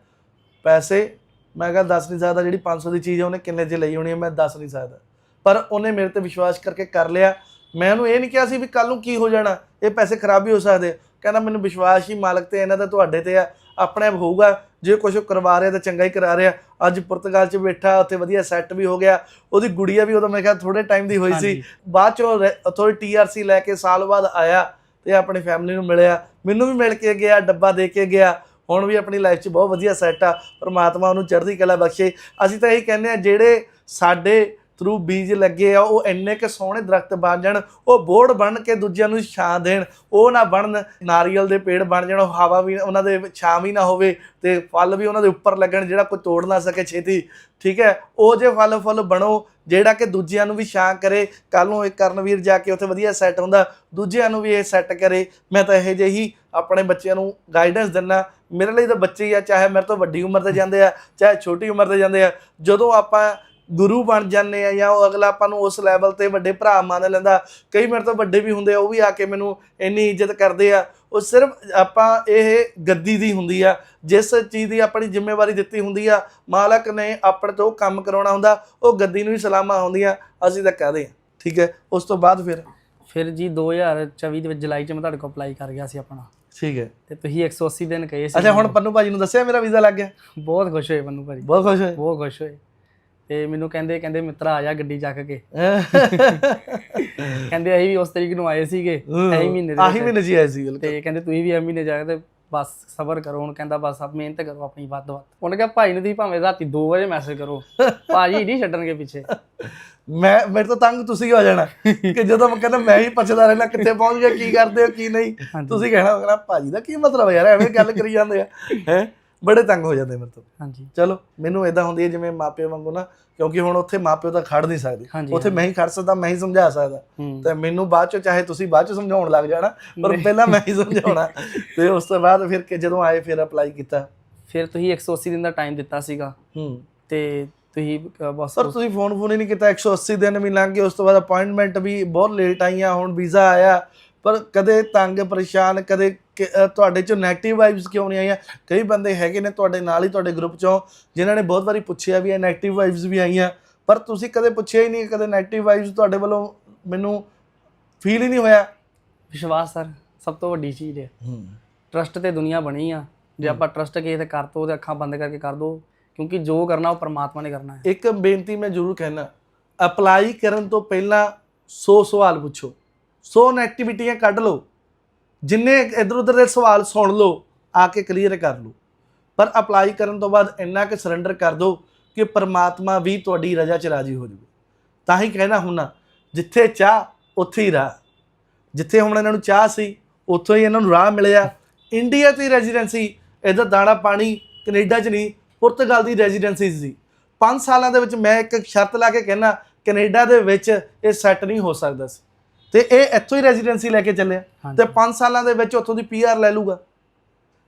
Speaker 1: ਪੈਸੇ ਮੈਂ ਕਿਹਾ ਦੱਸ ਨਹੀਂ ਸਕਦਾ ਜਿਹੜੀ 500 ਦੀ ਚੀਜ਼ ਹੈ ਉਹਨੇ ਕਿੰਨੇ 'ਚ ਲਈ ਹੋਣੀ ਹੈ ਮੈਂ ਦੱਸ ਨਹੀਂ ਸਕਦਾ। ਪਰ ਉਹਨੇ ਮੇਰੇ ਤੇ ਵਿਸ਼ਵਾਸ ਕਰਕੇ ਕਰ ਲਿਆ। ਮੈਂ ਉਹਨੂੰ ਇਹ ਨਹੀਂ ਕਿਹਾ ਸੀ ਵੀ ਕੱਲ ਨੂੰ ਕੀ ਹੋ ਜਾਣਾ ਇਹ ਪੈਸੇ ਖਰਾਬ ਵੀ ਹੋ ਸਕਦੇ। ਕਹਿੰਦਾ ਮੈਨੂੰ ਵਿਸ਼ਵਾਸ ਹੀ ਮਾਲਕ ਤੇ ਇਹਨਾਂ ਦਾ ਤੁਹਾਡੇ ਤੇ ਆ ਆਪਣੇ ਆਪ ਹੋਊਗਾ ਜੇ ਕੁਝ ਕਰਵਾ ਰਿਹਾ ਤਾਂ ਚੰਗਾ ਹੀ ਕਰਾ ਰਿਹਾ। ਅੱਜ ਪੁਰਤਗਾਲ 'ਚ ਬੈਠਾ ਉੱਥੇ ਵਧੀਆ ਸੈੱਟ ਵੀ ਹੋ ਗਿਆ। ਉਹਦੀ ਗੁੜੀਆ ਵੀ ਉਦੋਂ ਮੈਂ ਕਿਹਾ ਥੋੜੇ ਟਾਈਮ ਦੀ ਹੋਈ ਸੀ। ਬਾਅਦ ਚੋਂ ਥੋੜੀ ਟੀਆਰਸੀ ਲੈ ਕੇ ਸਾਲ ਬਾਅਦ ਆਇਆ ਤੇ ਆਪਣੀ ਫੈਮਿਲੀ ਨੂੰ ਮਿਲਿਆ। ਮੈਨੂੰ ਵੀ ਮਿਲ ਕੇ ਗਿਆ ਡੱਬਾ ਦੇ ਕੇ ਗਿਆ। ਹੁਣ ਵੀ ਆਪਣੀ ਲਾਈਫ 'ਚ ਬਹੁਤ ਵਧੀਆ ਸੈੱਟ ਆ, ਪਰਮਾਤਮਾ ਉਹਨੂੰ ਚੜ੍ਹਦੀ ਕਲਾ ਬਖਸ਼ੇ। ਅਸੀਂ ਤਾਂ ਇਹੀ ਕਹਿੰਦੇ ਆ ਜਿਹੜੇ ਸਾਡੇ ਥਰੂ ਬੀਜ ਲੱਗੇ ਆ, ਉਹ ਇੰਨੇ ਕਿ ਸੋਹਣੇ ਦਰਖਤ ਬਣ ਜਾਣ, ਉਹ ਬੋੜ ਬਣ ਕੇ ਦੂਜਿਆਂ ਨੂੰ ਛਾਂ ਦੇਣ, ਉਹ ਨਾ ਬਣਨ, ਨਾਰੀਅਲ ਦੇ ਪੇੜ ਬਣ ਜਾਣ ਹਵਾ ਵੀ, ਉਹਨਾਂ ਦੇ ਛਾਂ ਵੀ ਨਾ ਹੋਵੇ ਤੇ ਫਲ ਵੀ ਉਹਨਾਂ ਦੇ ਉੱਪਰ ਲੱਗਣ, ਜਿਹੜਾ ਕੋਈ ਤੋੜ ਨਾ ਸਕੇ ਛੇਤੀ, ਠੀਕ ਹੈ? ਉਹ ਜੇ ਫਲ, ਫੁੱਲ ਬਣੋ, ਜਿਹੜਾ ਕਿ ਦੂਜਿਆਂ ਨੂੰ ਵੀ ਛਾਂ ਕਰੇ ਕੱਲ ਨੂੰ ਇਹ ਕਰਨਵੀਰ ਜਾ ਕੇ ਉੱਥੇ ਵਧੀਆ ਸੈੱਟ ਹੁੰਦਾ, ਦੂਜਿਆਂ ਨੂੰ ਵੀ ਇਹ ਸੈੱਟ ਕਰੇ, ਮੈਂ ਤਾਂ ਇਹੋ ਜਿਹੀ ਹੀ ਆਪਣੇ ਬੱਚਿਆਂ ਨੂੰ ਗਾਈਡੈਂਸ ਦਿੰਨਾ, ਮੇਰੇ ਲਈ ਤਾਂ ਬੱਚੇ ਹੀ ਆ, ਚਾਹੇ ਮੇਰੇ ਤੋਂ ਵੱਡੀ ਉਮਰ ਦੇ ਜਾਂਦੇ ਆ, ਚਾਹੇ ਛੋਟੀ ਉਮਰ ਦੇ ਜਾਂਦੇ ਆ, ਜਦੋਂ ਆਪਾਂ ਗੁਰੂ ਬਣ ਜਾਂਦੇ ਆ ਜਾਂ ਉਹ ਅਗਲਾ ਆਪਾਂ ਨੂੰ ਉਸ ਲੈਵਲ ਤੇ ਵੱਡੇ ਭਰਾ ਮੰਨ ਲੈਂਦਾ। ਕਈ ਮੇਰੇ ਤੋਂ ਵੱਡੇ ਵੀ ਹੁੰਦੇ ਆ ਉਹ ਵੀ ਆ ਕੇ ਮੈਨੂੰ ਇੰਨੀ ਇੱਜ਼ਤ ਕਰਦੇ ਆ। ਉਹ ਸਿਰਫ ਆਪਾਂ ਇਹ ਗੱਦੀ ਦੀ ਹੁੰਦੀ ਆ ਜਿਸ ਚੀਜ਼ ਦੀ ਆਪਣੀ ਜ਼ਿੰਮੇਵਾਰੀ ਦਿੱਤੀ ਹੁੰਦੀ ਆ ਮਾਲਕ ਨੇ ਆਪਣੇ ਤੋਂ ਕੰਮ ਕਰਾਉਣਾ ਹੁੰਦਾ ਉਹ ਗੱਦੀ ਨੂੰ ਹੀ ਸਲਾਮਾਂ ਹੁੰਦੀਆਂ ਅਸੀਂ ਤਾਂ ਕਹਦੇ ਆ। ਠੀਕ ਹੈ ਉਸ ਤੋਂ ਬਾਅਦ ਫਿਰ?
Speaker 2: ਫਿਰ ਜੀ 2024 ਦੇ ਵਿੱਚ ਜੁਲਾਈ 'ਚ ਮੈਂ ਤੁਹਾਡੇ ਕੋਲ ਅਪਲਾਈ ਕਰ ਗਿਆ ਸੀ ਆਪਣਾ।
Speaker 1: ਠੀਕ ਹੈ।
Speaker 2: ਤੇ ਤੁਸੀਂ 180 ਦਿਨ ਕਹੇ ਸੀ
Speaker 1: ਅੱਛਾ ਹੁਣ ਪੰਨੂ ਭਾਜੀ ਨੂੰ ਦੱਸਿਆ ਮੇਰਾ ਵੀਜ਼ਾ ਲੱਗ ਗਿਆ?
Speaker 2: ਬਹੁਤ ਖੁਸ਼ ਹੋਏ ਪੰਨੂ ਭਾਜੀ।
Speaker 1: ਬਹੁਤ ਖੁਸ਼ ਹੋਏ?
Speaker 2: ਬਹੁਤ ਖੁਸ਼ ਹੋਏ। ਤੇ ਮੈਨੂੰ ਕਹਿੰਦੇ ਕਹਿੰਦੇ ਮਿੱਤਰਾ ਆ ਜਾ ਗੱਡੀ ਚੱਕ ਕੇ। ਕਹਿੰਦੇ ਅਸੀਂ ਵੀ ਉਸ ਤਰੀਕ ਨੂੰ ਆਏ ਸੀਗੇ ਇਹੀ ਮਹੀਨੇ ਦੇ
Speaker 1: ਆਹੀ। ਮਹੀਨੇ ਜੀ ਆਏ ਸੀ
Speaker 2: ਤੇ ਕਹਿੰਦੇ ਤੁਸੀਂ ਵੀ ਇਹ ਮਹੀਨੇ ਜਾ ਕੇ ਤੇ ਬਸ ਸਬਰ ਕਰੋ ਹੁਣ ਕਹਿੰਦਾ ਬਸ ਆਪ ਮਿਹਨਤ ਕਰੋ ਆਪਣੀ ਵੱਧ ਵੱਧ। ਉਹਨੇ ਕਿਹਾ ਭਾਈ ਨੂੰ ਤੁਸੀਂ ਭਾਵੇਂ ਰਾਤੀ 2 ਵਜੇ ਮੈਸੇਜ ਕਰੋ ਭਾਜੀ ਨਹੀਂ ਛੱਡਣਗੇ ਪਿੱਛੇ।
Speaker 1: ਮੈਂ ਮੇਰੇ ਤੋਂ ਤੰਗ ਤੁਸੀਂ ਹੋ ਜਾਣਾ ਕਿ ਜਦੋਂ ਮੈਂ ਕਹਿੰਦਾ ਮੈਂ ਹੀ ਪੁੱਛਦਾ ਰਹਿਣਾ ਕਿੱਥੇ ਪਹੁੰਚ ਗਿਆ ਕੀ ਕਰਦੇ ਹੋ ਕੀ ਨਹੀਂ। ਤੁਸੀਂ ਕਹਿਣਾ ਹੋਣਾ ਭਾਜੀ ਦਾ ਕੀ ਮਤਲਬ ਯਾਰ ਐਵੇਂ ਗੱਲ ਕਰੀ ਜਾਂਦੇ ਆ ਹੈ? ਬੜੇ ਤੰਗ ਹੋ ਜਾਂਦੇ ਮੇਰੇ ਤੋਂ।
Speaker 2: ਹਾਂਜੀ।
Speaker 1: ਚਲੋ ਮੈਨੂੰ ਇਦਾਂ ਹੁੰਦੀ ਹੈ ਜਿਵੇਂ ਮਾਪਿਓ ਵਾਂਗੂ ਨਾ ਕਿਉਂਕਿ ਹੁਣ ਉੱਥੇ ਮਾਪਿਓ ਤਾਂ ਖੜ ਨਹੀਂ ਸਕਦੇ। ਉੱਥੇ ਮੈਂ ਹੀ ਖੜ ਸਕਦਾ ਮੈਂ ਹੀ ਸਮਝਾ ਸਕਦਾ। ਤੇ ਮੈਨੂੰ ਬਾਅਦ ਚ ਚਾਹੇ ਤੁਸੀਂ ਬਾਅਦ ਚ ਸਮਝਾਉਣ ਲੱਗ ਜਾਣਾ ਪਰ ਪਹਿਲਾਂ ਮੈਂ ਹੀ ਸਮਝਾਉਣਾ। ਤੇ ਉਸ ਤੋਂ ਬਾਅਦ ਫਿਰ ਕਿ ਜਦੋਂ ਆਏ ਫਿਰ ਅਪਲਾਈ ਕੀਤਾ।
Speaker 2: ਫਿਰ ਤੁਸੀਂ 180 ਦਿਨ ਦਾ ਟਾਈਮ ਦਿੱਤਾ ਸੀਗਾ।
Speaker 1: ਹੂੰ।
Speaker 2: ਤੇ ਤੁਸੀਂ ਬਸ
Speaker 1: ਸਰ ਤੁਸੀਂ ਫੋਨ ਫੋਨ ਹੀ ਨਹੀਂ ਕੀਤਾ 180 ਦਿਨ ਵੀ ਲੰਘ ਗਏ ਉਸ ਤੋਂ ਬਾਅਦ ਅਪਾਇੰਟਮੈਂਟ ਵੀ ਬਹੁਤ ਲੇਟ ਆਈਆਂ ਹੁਣ ਵੀਜ਼ਾ ਆਇਆ। ਪਰ ਕਦੇ ਤੰਗ ਪਰੇਸ਼ਾਨ ਕਦੇ ਤੁਹਾਡੇ ਚੋਂ ਨੈਗੇਟਿਵ ਵਾਈਬਸ ਕਿਉਂ ਨਹੀਂ ਆਈਆਂ? ਕਈ ਬੰਦੇ ਹੈਗੇ ਨੇ ਤੁਹਾਡੇ ਨਾਲ ਹੀ ਤੁਹਾਡੇ ਗਰੁੱਪ ਚੋਂ ਜਿਨ੍ਹਾਂ ਨੇ ਬਹੁਤ ਵਾਰੀ ਪੁੱਛਿਆ ਵੀ ਇਹ ਨੈਗੇਟਿਵ ਵਾਈਬਸ ਵੀ ਆਈਆਂ। ਪਰ ਤੁਸੀਂ ਕਦੇ ਪੁੱਛਿਆ ਹੀ ਨਹੀਂ ਕਦੇ ਨੈਗੇਟਿਵ ਵਾਈਬਸ ਤੁਹਾਡੇ ਵੱਲੋਂ ਮੈਨੂੰ ਫੀਲ ਹੀ ਨਹੀਂ ਹੋਇਆ?
Speaker 2: ਵਿਸ਼ਵਾਸ ਸਰ ਸਭ ਤੋਂ ਵੱਡੀ ਚੀਜ਼ ਹੈ। ਹੂੰ। ਟਰਸਟ ਤੇ ਦੁਨੀਆ ਬਣੀ ਆ। ਜੇ ਆਪਾਂ ਟਰਸਟ ਕਿਸੇ ਤੇ ਕਰ ਤੋ ਤੇ ਅੱਖਾਂ ਬੰਦ ਕਰਕੇ ਕਰ ਦੋ ਕਿਉਂਕਿ ਜੋ ਕਰਨਾ ਉਹ ਪਰਮਾਤਮਾ ਨੇ ਕਰਨਾ ਹੈ।
Speaker 1: ਇੱਕ ਬੇਨਤੀ ਮੈਂ ਜ਼ਰੂਰ ਕਹਿਣਾ ਅਪਲਾਈ ਕਰਨ ਤੋਂ ਪਹਿਲਾਂ 100 ਸਵਾਲ ਪੁੱਛੋ। ਸੋ ਨੈਗੇਟਿਵਿਟੀਆਂ ਕੱਢ ਲਓ। ਜਿੰਨੇ ਇਧਰ ਉਧਰ ਦੇ ਸਵਾਲ ਸੁਣ ਲਓ, ਆ ਕੇ ਕਲੀਅਰ ਕਰ ਲਓ। ਪਰ ਅਪਲਾਈ ਕਰਨ ਤੋਂ ਬਾਅਦ ਇੰਨਾ ਕਿ ਸਰੈਂਡਰ ਕਰ ਦਿਓ ਕਿ ਪਰਮਾਤਮਾ ਵੀ ਤੁਹਾਡੀ ਰਜ਼ਾ 'ਚ ਰਾਜੀ ਹੋ ਜਾਵੇ। ਤਾਂ ਹੀ ਕਹਿਣਾ ਹੁੰਨਾ ਜਿੱਥੇ ਚਾਹ, ਉੱਥੇ ਹੀ ਰਾਹ। ਜਿੱਥੇ ਹੁਣ ਇਹਨਾਂ ਨੂੰ ਚਾਹ ਸੀ, ਉੱਥੋਂ ਹੀ ਇਹਨਾਂ ਨੂੰ ਰਾਹ ਮਿਲਿਆ। ਇੰਡੀਆ ਦੀ ਰੈਜ਼ੀਡੈਂਸੀ ਇਹਦਾ ਦਾਣਾ ਪਾਣੀ ਕੈਨੇਡਾ 'ਚ ਨਹੀਂ, ਪੁਰਤਗਾਲ ਦੀ ਰੈਜ਼ੀਡੈਂਸੀ ਸੀ। 5 ਸਾਲਾਂ ਦੇ ਵਿੱਚ ਮੈਂ ਇੱਕ ਸ਼ਰਤ ਲਾ ਕੇ ਕਹਿਣਾ, ਕੈਨੇਡਾ ਦੇ ਵਿੱਚ ਇਹ ਸੈੱਟ ਨਹੀਂ ਹੋ ਸਕਦਾ ਸੀ। ਤੇ ਇਹ ਇੱਥੋਂ ਹੀ ਰੈਜ਼ੀਡੈਂਸੀ ਲੈ ਕੇ ਚੱਲਿਆ। ਤੇ 5 ਸਾਲਾਂ ਦੇ ਵਿੱਚ ਉੱਥੋਂ ਦੀ ਪੀਆਰ ਲੈ ਲੂਗਾ।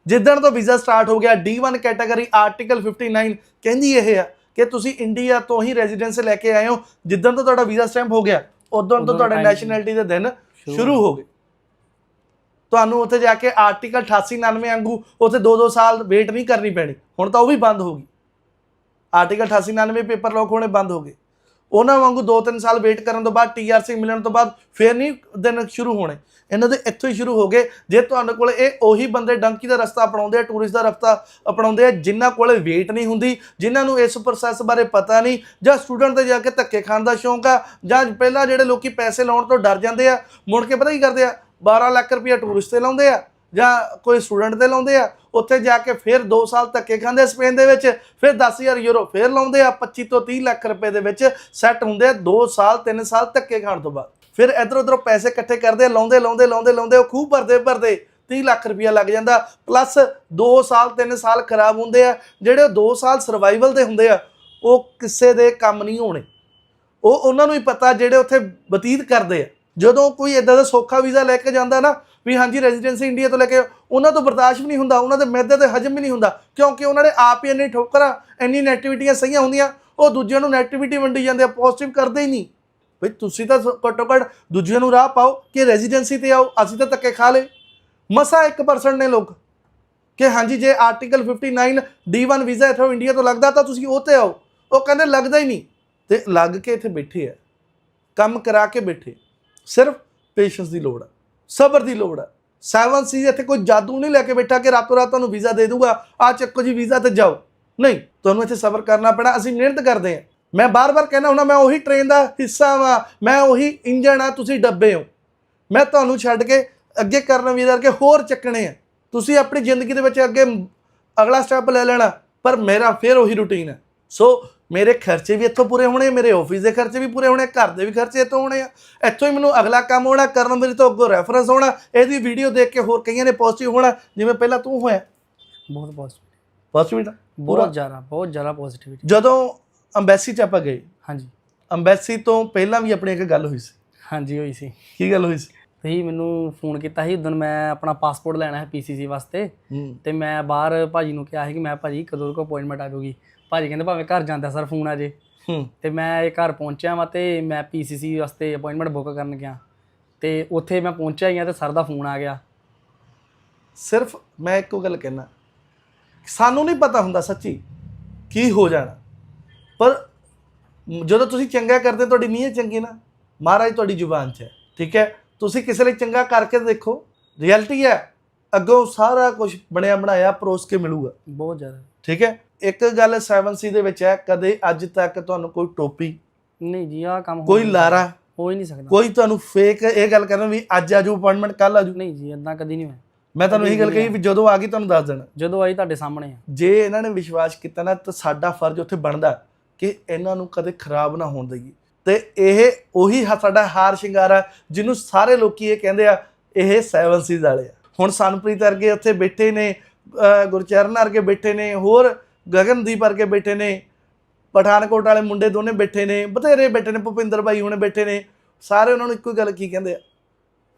Speaker 1: ਜਿੱਦਣ ਤੋਂ ਵੀਜ਼ਾ ਸਟਾਰਟ ਹੋ ਗਿਆ D1 ਕੈਟਾਗਰੀ ਆਰਟੀਕਲ 59 ਕਹਿੰਦੀ ਇਹ ਆ ਕਿ ਤੁਸੀਂ ਇੰਡੀਆ ਤੋਂ ਹੀ ਰੈਜ਼ੀਡੈਂਸ ਲੈ ਕੇ ਆਏ ਹੋ। ਜਿੱਦਣ ਤੋਂ ਤੁਹਾਡਾ ਵੀਜ਼ਾ ਸਟੈਂਪ ਹੋ ਗਿਆ ਉਦੋਂ ਤੋਂ ਤੁਹਾਡੇ ਨੈਸ਼ਨੈਲਿਟੀ ਦੇ ਦਿਨ
Speaker 2: ਸ਼ੁਰੂ
Speaker 1: ਸ਼ੁਰੂ ਹੋ ਗਏ। ਤੁਹਾਨੂੰ ਉੱਥੇ ਜਾ ਕੇ ਆਰਟੀਕਲ 88 99 ਵਾਂਗੂ ਉੱਥੇ 2-2 ਸਾਲ ਵੇਟ ਨਹੀਂ ਕਰਨੀ ਪੈਣੀ। ਹੁਣ ਤਾਂ ਉਹ ਵੀ ਬੰਦ ਹੋ ਗਈ। ਆਰਟੀਕਲ 88 99 ਪੇਪਰ ਲੋਕ ਹੋਣੇ ਬੰਦ ਹੋ ਗਏ। ਉਹਨਾਂ ਵਾਂਗੂ 2-3 ਸਾਲ ਵੇਟ ਕਰਨ ਤੋਂ ਬਾਅਦ ਟੀਆਰਸੀ ਮਿਲਣ ਤੋਂ ਬਾਅਦ ਫੇਰ ਨਹੀਂ ਦਿਨ ਸ਼ੁਰੂ ਹੋਣੇ। ਇਹਨਾਂ ਦੇ ਇੱਥੋਂ ਹੀ ਸ਼ੁਰੂ ਹੋ ਗਏ। ਜੇ ਤੁਹਾਡੇ ਕੋਲ ਇਹ ਉਹੀ ਬੰਦੇ ਡੰਕੀ ਦਾ ਰਸਤਾ ਅਪਣਾਉਂਦੇ ਆ ਟੂਰਿਸਟ ਦਾ ਰਸਤਾ ਅਪਣਾਉਂਦੇ ਆ, ਜਿਨ੍ਹਾਂ ਕੋਲ ਵੇਟ ਨਹੀਂ ਹੁੰਦੀ, ਜਿਨ੍ਹਾਂ ਨੂੰ ਇਸ ਪ੍ਰੋਸੈਸ ਬਾਰੇ ਪਤਾ ਨਹੀਂ, ਜਾਂ ਸਟੂਡੈਂਟ ਤੇ ਜਾ ਕੇ ਧੱਕੇ ਖਾਣ ਦਾ ਸ਼ੌਂਕ ਆ, ਜਾਂ ਪਹਿਲਾਂ ਜਿਹੜੇ ਲੋਕੀ ਪੈਸੇ ਲਾਉਣ ਤੋਂ ਡਰ ਜਾਂਦੇ ਆ, ਮੁੜ ਕੇ ਪਤਾ ਕੀ ਕਰਦੇ ਆ? 12 ਲੱਖ ਰੁਪਇਆ ਟੂਰਿਸਟ ਤੇ ਲਾਉਂਦੇ ਆ। ਜਾਂ ਕੋਈ ਸਟੂਡੈਂਟ ਦੇ ਲਾਉਂਦੇ ਆ ਉੱਥੇ ਜਾ ਕੇ ਫਿਰ 2 ਸਾਲ ਧੱਕੇ ਖਾਂਦੇ ਆ ਸਪੇਨ ਦੇ ਵਿੱਚ ਫਿਰ 10000 ਯੂਰੋ ਫਿਰ ਲਾਉਂਦੇ ਆ 25 ਤੋਂ 30 ਲੱਖ ਰੁਪਏ ਦੇ ਵਿੱਚ ਸੈੱਟ ਹੁੰਦੇ ਆ 2 ਸਾਲ 3 ਸਾਲ ਧੱਕੇ ਖਾਣ ਤੋਂ ਬਾਅਦ। ਫਿਰ ਇਧਰ ਉਧਰੋਂ ਪੈਸੇ ਇਕੱਠੇ ਕਰਦੇ ਆ, ਲਾਉਂਦੇ ਲਾਉਂਦੇ ਲਾਉਂਦੇ ਲਾਉਂਦੇ ਉਹ ਖੂਬ ਭਰਦੇ ਭਰਦੇ 30 ਲੱਖ ਰੁਪਇਆ ਲੱਗ ਜਾਂਦਾ। ਪਲੱਸ 2 ਸਾਲ 3 ਸਾਲ ਖਰਾਬ ਹੁੰਦੇ ਆ ਜਿਹੜੇ 2 ਸਾਲ ਸਰਵਾਈਵਲ ਦੇ ਹੁੰਦੇ ਆ ਉਹ ਕਿਸੇ ਦੇ ਕੰਮ ਨਹੀਂ ਹੋਣੇ। ਉਹ ਉਹਨਾਂ ਨੂੰ ਹੀ ਪਤਾ ਜਿਹੜੇ ਉੱਥੇ ਬਤੀਤ ਕਰਦੇ ਆ। ਜਦੋਂ ਕੋਈ ਇਦਾਂ ਦਾ ਸੌਖਾ ਵੀਜ਼ਾ ਲੈ ਕੇ ਜਾਂਦਾ ਨਾ ਵੀ ਹਾਂਜੀ ਰੈਜ਼ੀਡੈਂਸੀ ਇੰਡੀਆ ਤੋਂ ਲੈ ਕੇ ਉਹਨਾਂ ਤੋਂ ਬਰਦਾਸ਼ਤ ਵੀ ਨਹੀਂ ਹੁੰਦਾ, ਉਹਨਾਂ ਦੇ ਮੈਦੇ ਤੇ ਹਜਮ ਵੀ ਨਹੀਂ ਹੁੰਦਾ, ਕਿਉਂਕਿ ਉਹਨਾਂ ਨੇ ਆਪ ਹੀ ਇੰਨੀ ਠੋਕਰਾਂ ਇੰਨੀ ਨੈਗੇਟਿਵਿਟੀਆਂ ਸਹੀਆਂ ਹੁੰਦੀਆਂ, ਉਹ ਦੂਜਿਆਂ ਨੂੰ ਨੈਗੇਟਿਵਿਟੀ ਵੰਡੀ ਜਾਂਦੇ ਆ ਪੋਜ਼ਿਟਿਵ ਕਰਦੇ ਹੀ ਨਹੀਂ। ਵੀ ਤੁਸੀਂ ਤਾਂ ਸ- ਘੱਟੋ ਘੱਟ ਦੂਜਿਆਂ ਨੂੰ ਰਾਹ ਪਾਓ ਕਿ ਰੈਜ਼ੀਡੈਂਸੀ ਤੇ ਆਓ, ਅਸੀਂ ਤਾਂ ਧੱਕੇ ਖਾ ਲੇ ਮਸਾ 1% ਨੇ ਲੋਕ ਕਿ ਹਾਂਜੀ, ਜੇ ਆਰਟੀਕਲ 59 D1 ਵੀਜ਼ਾ ਇਥੋਂ ਇੰਡੀਆ ਤੋਂ ਲੱਗਦਾ ਤਾਂ ਤੁਸੀਂ ਉਹ ਤੇ ਆਓ। ਉਹ ਕਹਿੰਦੇ ਲੱਗਦਾ ਹੀ ਨਹੀਂ। ਤੇ ਲੱਗ ਕੇ ਇੱਥੇ ਬੈਠੇ ਆ। ਕੰਮ ਕਰਾ ਕੇ ਬੈਠੇ। ਸਿਰਫ ਪੇਸ਼ੈਂਸ ਦੀ ਲੋੜ ਆ। ਸਬਰ ਦੀ ਲੋੜ ਹੈ। ਸੈਵਨ ਸੀ ਇੱਥੇ ਕੋਈ ਜਾਦੂ ਨਹੀਂ ਲੈ ਕੇ ਬੈਠਾ ਕਿ ਰਾਤੋਂ ਰਾਤ ਤੁਹਾਨੂੰ ਵੀਜ਼ਾ ਦੇ ਦੂਗਾ। ਆ ਚੱਕੋ ਜੀ, ਵੀਜ਼ਾ ਤੇ ਜਾਓ। ਨਹੀਂ, ਤੁਹਾਨੂੰ ਇੱਥੇ ਸਬਰ ਕਰਨਾ ਪੈਣਾ, ਅਸੀਂ ਮਿਹਨਤ ਕਰਦੇ ਹਾਂ। ਮੈਂ ਬਾਰ-ਬਾਰ ਕਹਿੰਦਾ ਹੁੰਦਾ, ਮੈਂ ਉਹੀ ਟ੍ਰੇਨ ਦਾ ਹਿੱਸਾ ਵਾਂ, ਮੈਂ ਉਹੀ ਇੰਜਣ ਆ, ਤੁਸੀਂ ਡੱਬੇ ਹੋ। ਮੈਂ ਤੁਹਾਨੂੰ ਛੱਡ ਕੇ ਅੱਗੇ ਕਰਨ ਵੀਰ ਕਰਕੇ ਹੋਰ ਚੱਕਣੇ ਆ। ਤੁਸੀਂ ਆਪਣੀ ਜ਼ਿੰਦਗੀ ਦੇ ਵਿੱਚ ਅੱਗੇ ਅਗਲਾ ਸਟੈਪ ਲੈ ਲੈਣਾ, ਪਰ ਮੇਰਾ ਫਿਰ ਉਹੀ ਰੁਟੀਨ ਹੈ। ਸੋ ਮੇਰੇ ਖਰਚੇ ਵੀ ਇੱਥੋਂ ਪੂਰੇ ਹੋਣੇ ਮੇਰੇ ਆਫਿਸ ਦੇ ਖਰਚੇ ਵੀ ਪੂਰੇ ਹੋਣੇ ਘਰ ਦੇ ਵੀ ਖਰਚੇ ਇੱਥੋਂ ਹੋਣੇ ਆ। ਇੱਥੋਂ ਹੀ ਮੈਨੂੰ ਅਗਲਾ ਕੰਮ ਹੋਣਾ ਕਰਨ ਮੇਰੇ ਤੋਂ ਅੱਗੋਂ ਰੈਫਰੈਂਸ ਹੋਣਾ ਇਹਦੀ ਵੀਡੀਓ ਦੇਖ ਕੇ ਹੋਰ ਕਈਆਂ ਨੇ ਪੋਜ਼ਿਟਿਵ ਹੋਣਾ ਜਿਵੇਂ ਪਹਿਲਾਂ ਤੂੰ ਹੋਇਆ।
Speaker 2: ਬਹੁਤ ਪੋਜ਼ਿਟਿਵ
Speaker 1: ਪੋਜ਼ਿਟਿਵ
Speaker 2: ਬਹੁਤ ਜ਼ਿਆਦਾ ਬਹੁਤ ਜ਼ਿਆਦਾ ਪੋਜ਼ਿਟਿਵਿਟੀ
Speaker 1: ਜਦੋਂ ਅੰਬੈਸੀ ਚ ਆਪਾਂ ਗਏ
Speaker 2: ਹਾਂਜੀ।
Speaker 1: ਅੰਬੈਸੀ ਤੋਂ ਪਹਿਲਾਂ ਵੀ ਆਪਣੀ ਇੱਕ ਗੱਲ ਹੋਈ ਸੀ।
Speaker 2: ਹਾਂਜੀ ਹੋਈ ਸੀ।
Speaker 1: ਕੀ ਗੱਲ ਹੋਈ ਸੀ?
Speaker 2: ਤੁਸੀਂ ਮੈਨੂੰ ਫੋਨ ਕੀਤਾ ਸੀ ਉਦੋਂ ਮੈਂ ਆਪਣਾ ਪਾਸਪੋਰਟ ਲੈਣਾ ਹੈ ਪੀਸੀਸੀ ਵਾਸਤੇ। ਤੇ ਮੈਂ ਬਾਹਰ ਭਾਜੀ ਨੂੰ ਕਿਹਾ ਸੀ ਕਿ ਮੈਂ ਭਾਜੀ ਕਦੋਂ ਕੋ ਅਪਾਇੰਟਮੈਂਟ ਆ ਜਾਊਗੀ। ਭਾਜੀ ਕਹਿੰਦੇ ਭਾਵੇਂ ਘਰ ਜਾਂਦਾ ਸਰ ਫੋਨ ਆ ਜੇ।
Speaker 1: ਹੂੰ।
Speaker 2: ਤੇ ਮੈਂ ਇਹ ਘਰ ਪਹੁੰਚਿਆ ਵਾਂ ਤੇ ਮੈਂ ਪੀਸੀਸੀ ਵਾਸਤੇ ਅਪਾਇੰਟਮੈਂਟ ਬੁੱਕ ਕਰਨ ਗਿਆ। ਤੇ ਉੱਥੇ ਮੈਂ ਪਹੁੰਚਿਆ ਹੀ ਆ ਤੇ ਸਰ ਦਾ ਫੋਨ ਆ ਗਿਆ।
Speaker 1: ਸਿਰਫ ਮੈਂ ਇੱਕੋ ਗੱਲ ਕਹਿਣਾ ਸਾਨੂੰ ਨਹੀਂ ਪਤਾ ਹੁੰਦਾ ਸੱਚੀ ਕੀ ਹੋ ਜਾਣਾ। ਪਰ ਜਦੋਂ ਤੁਸੀਂ ਚੰਗਾ ਕਰਦੇ ਤੁਹਾਡੀ ਨੀਅਤ ਚੰਗੀ ਨਾ ਮਹਾਰਾਜ ਤੁਹਾਡੀ ਜ਼ੁਬਾਨ 'ਚ ਹੈ ਠੀਕ ਹੈ? ਤੁਸੀਂ ਕਿਸੇ ਲਈ ਚੰਗਾ ਕਰਕੇ ਦੇਖੋ ਰਿਐਲਿਟੀ ਹੈ। ਅੱਗੋਂ ਸਾਰਾ ਕੁਝ ਬਣਿਆ ਬਣਾਇਆ ਪਰੋਸ ਕੇ ਮਿਲੂਗਾ।
Speaker 2: ਬਹੁਤ ਜ਼ਿਆਦਾ।
Speaker 1: ਠੀਕ ਹੈ? ਇੱਕ ਗੱਲ 7C ਦੇ ਵਿੱਚ ਹੈ ਕਦੇ ਅੱਜ ਤੱਕ ਤੁਹਾਨੂੰ ਕੋਈ ਟੋਪੀ
Speaker 2: ਨਹੀਂ ਜੀ ਆਹ ਕੰਮ ਹੋ
Speaker 1: ਕੋਈ
Speaker 2: ਨਹੀਂ
Speaker 1: ਲਾਰਾ।
Speaker 2: ਹੋ ਹੀ ਨਹੀਂ ਸਕਦਾ।
Speaker 1: ਕੋਈ ਤੁਹਾਨੂੰ ਫੇਕ ਇਹ ਗੱਲ ਕਰਨਾ ਵੀ ਅੱਜ ਆਜੂ ਅਪਾਇੰਟਮੈਂਟ ਕੱਲ ਆਜੂ।
Speaker 2: ਨਹੀਂ ਜੀ ਇਦਾਂ ਕਦੀ ਨਹੀਂ ਹੋਇਆ।
Speaker 1: ਮੈਂ ਤੁਹਾਨੂੰ ਇਹੀ ਗੱਲ ਕਹੀ ਵੀ ਜਦੋਂ ਆ ਗਈ ਤੁਹਾਨੂੰ ਦੱਸ ਦੇਣਾ।
Speaker 2: ਜਦੋਂ ਆਈ ਤੁਹਾਡੇ ਸਾਹਮਣੇ ਆ।
Speaker 1: ਜੇ ਇਹਨਾਂ ਨੇ ਵਿਸ਼ਵਾਸ ਕੀਤਾ ਨਾ ਤਾਂ ਸਾਡਾ ਫਰਜ਼ ਉੱਥੇ ਬਣਦਾ ਕਿ ਇਹਨਾਂ ਨੂੰ ਕਦੇ ਖਰਾਬ ਨਾ ਹੋਣ ਦਈਏ। ਤੇ ਇਹ ਉਹੀ ਹ- ਸਾਡਾ ਹਾਰ ਸ਼ਿੰਗਾਰ ਆ ਜਿਹਨੂੰ ਸਾਰੇ ਲੋਕੀ ਇਹ ਕਹਿੰਦੇ ਆ ਇਹ 7 ਸੀਜ਼ ਵਾਲੇ ਆ। ਹੁਣ ਸਨਪ੍ਰੀਤ ਵਰਗੇ ਉੱਥੇ ਬੈਠੇ ਨੇ ਅਹ ਗੁਰਚਰਨ ਵਰਗੇ ਬੈਠੇ ਨੇ ਹੋਰ ਗਗਨਦੀਪ ਵਰਗੇ ਬੈਠੇ ਨੇ ਪਠਾਨਕੋਟ ਵਾਲੇ ਮੁੰਡੇ ਦੋਨੇ ਬੈਠੇ ਨੇ ਬਥੇਰੇ ਬੈਠੇ ਨੇ ਭੁਪਿੰਦਰ ਭਾਈ ਹੁਣੇ ਬੈਠੇ ਨੇ ਸਾਰੇ ਉਹਨਾਂ ਨੂੰ ਇੱਕੋ ਹੀ ਗੱਲ ਕੀ ਕਹਿੰਦੇ ਆ?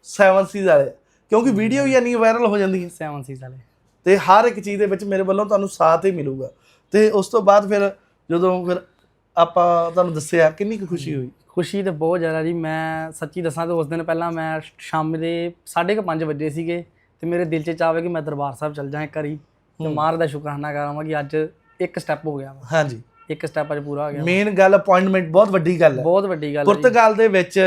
Speaker 1: 7 ਸੀਜ਼ ਵਾਲੇ। ਕਿਉਂਕਿ ਵੀਡੀਓ ਹੀ ਇੰਨੀ ਵਾਇਰਲ ਹੋ ਜਾਂਦੀ ਹੈ।
Speaker 2: 7 ਸੀ ਵਾਲੇ।
Speaker 1: ਤੇ ਹਰ ਇੱਕ ਚੀਜ਼ ਦੇ ਵਿੱਚ ਮੇਰੇ ਵੱਲੋਂ ਤੁਹਾਨੂੰ ਸਾਥ ਹੀ ਮਿਲੂਗਾ। ਤੇ ਉਸ ਤੋਂ ਬਾਅਦ ਫਿਰ ਜਦੋਂ ਫਿਰ ਆਪਾਂ ਤੁਹਾਨੂੰ ਦੱਸਿਆ ਕਿੰਨੀ ਕੁ ਖੁਸ਼ੀ ਹੋਈ?
Speaker 2: ਖੁਸ਼ੀ ਤੇ ਬਹੁਤ ਜ਼ਿਆਦਾ ਜੀ। ਮੈਂ ਸੱਚੀ ਦੱਸਾਂ ਤੇ ਉਸ ਦਿਨ ਪਹਿਲਾਂ ਮੈਂ ਸ਼ਾਮ ਦੇ 5:30 ਵਜੇ ਸੀਗੇ ਤੇ ਮੇਰੇ ਦਿਲ 'ਚ ਚਾਹਵੇ ਕਿ ਮੈਂ ਦਰਬਾਰ ਸਾਹਿਬ ਚੱਲ ਜਾਵਾਂ ਕਰੀ ਤੇ
Speaker 1: ਹੂੰ।
Speaker 2: ਮਾਰ ਦਾ ਸ਼ੁਕਰਾਨਾ ਕਰਾਂਗਾ ਕਿ ਅੱਜ ਇੱਕ ਸਟੈਪ ਹੋ ਗਿਆ ਵਾ।
Speaker 1: ਹਾਂਜੀ।
Speaker 2: ਇੱਕ ਸਟੈਪ ਅੱਜ ਪੂਰਾ ਹੋ ਗਿਆ
Speaker 1: ਮੇਨ ਗੱਲ ਅਪਾਇੰਟਮੈਂਟ ਬਹੁਤ ਵੱਡੀ ਗੱਲ ਹੈ।
Speaker 2: ਬਹੁਤ ਵੱਡੀ ਗੱਲ ਹੈ।
Speaker 1: ਪੁਰਤਗਾਲ ਦੇ ਵਿੱਚ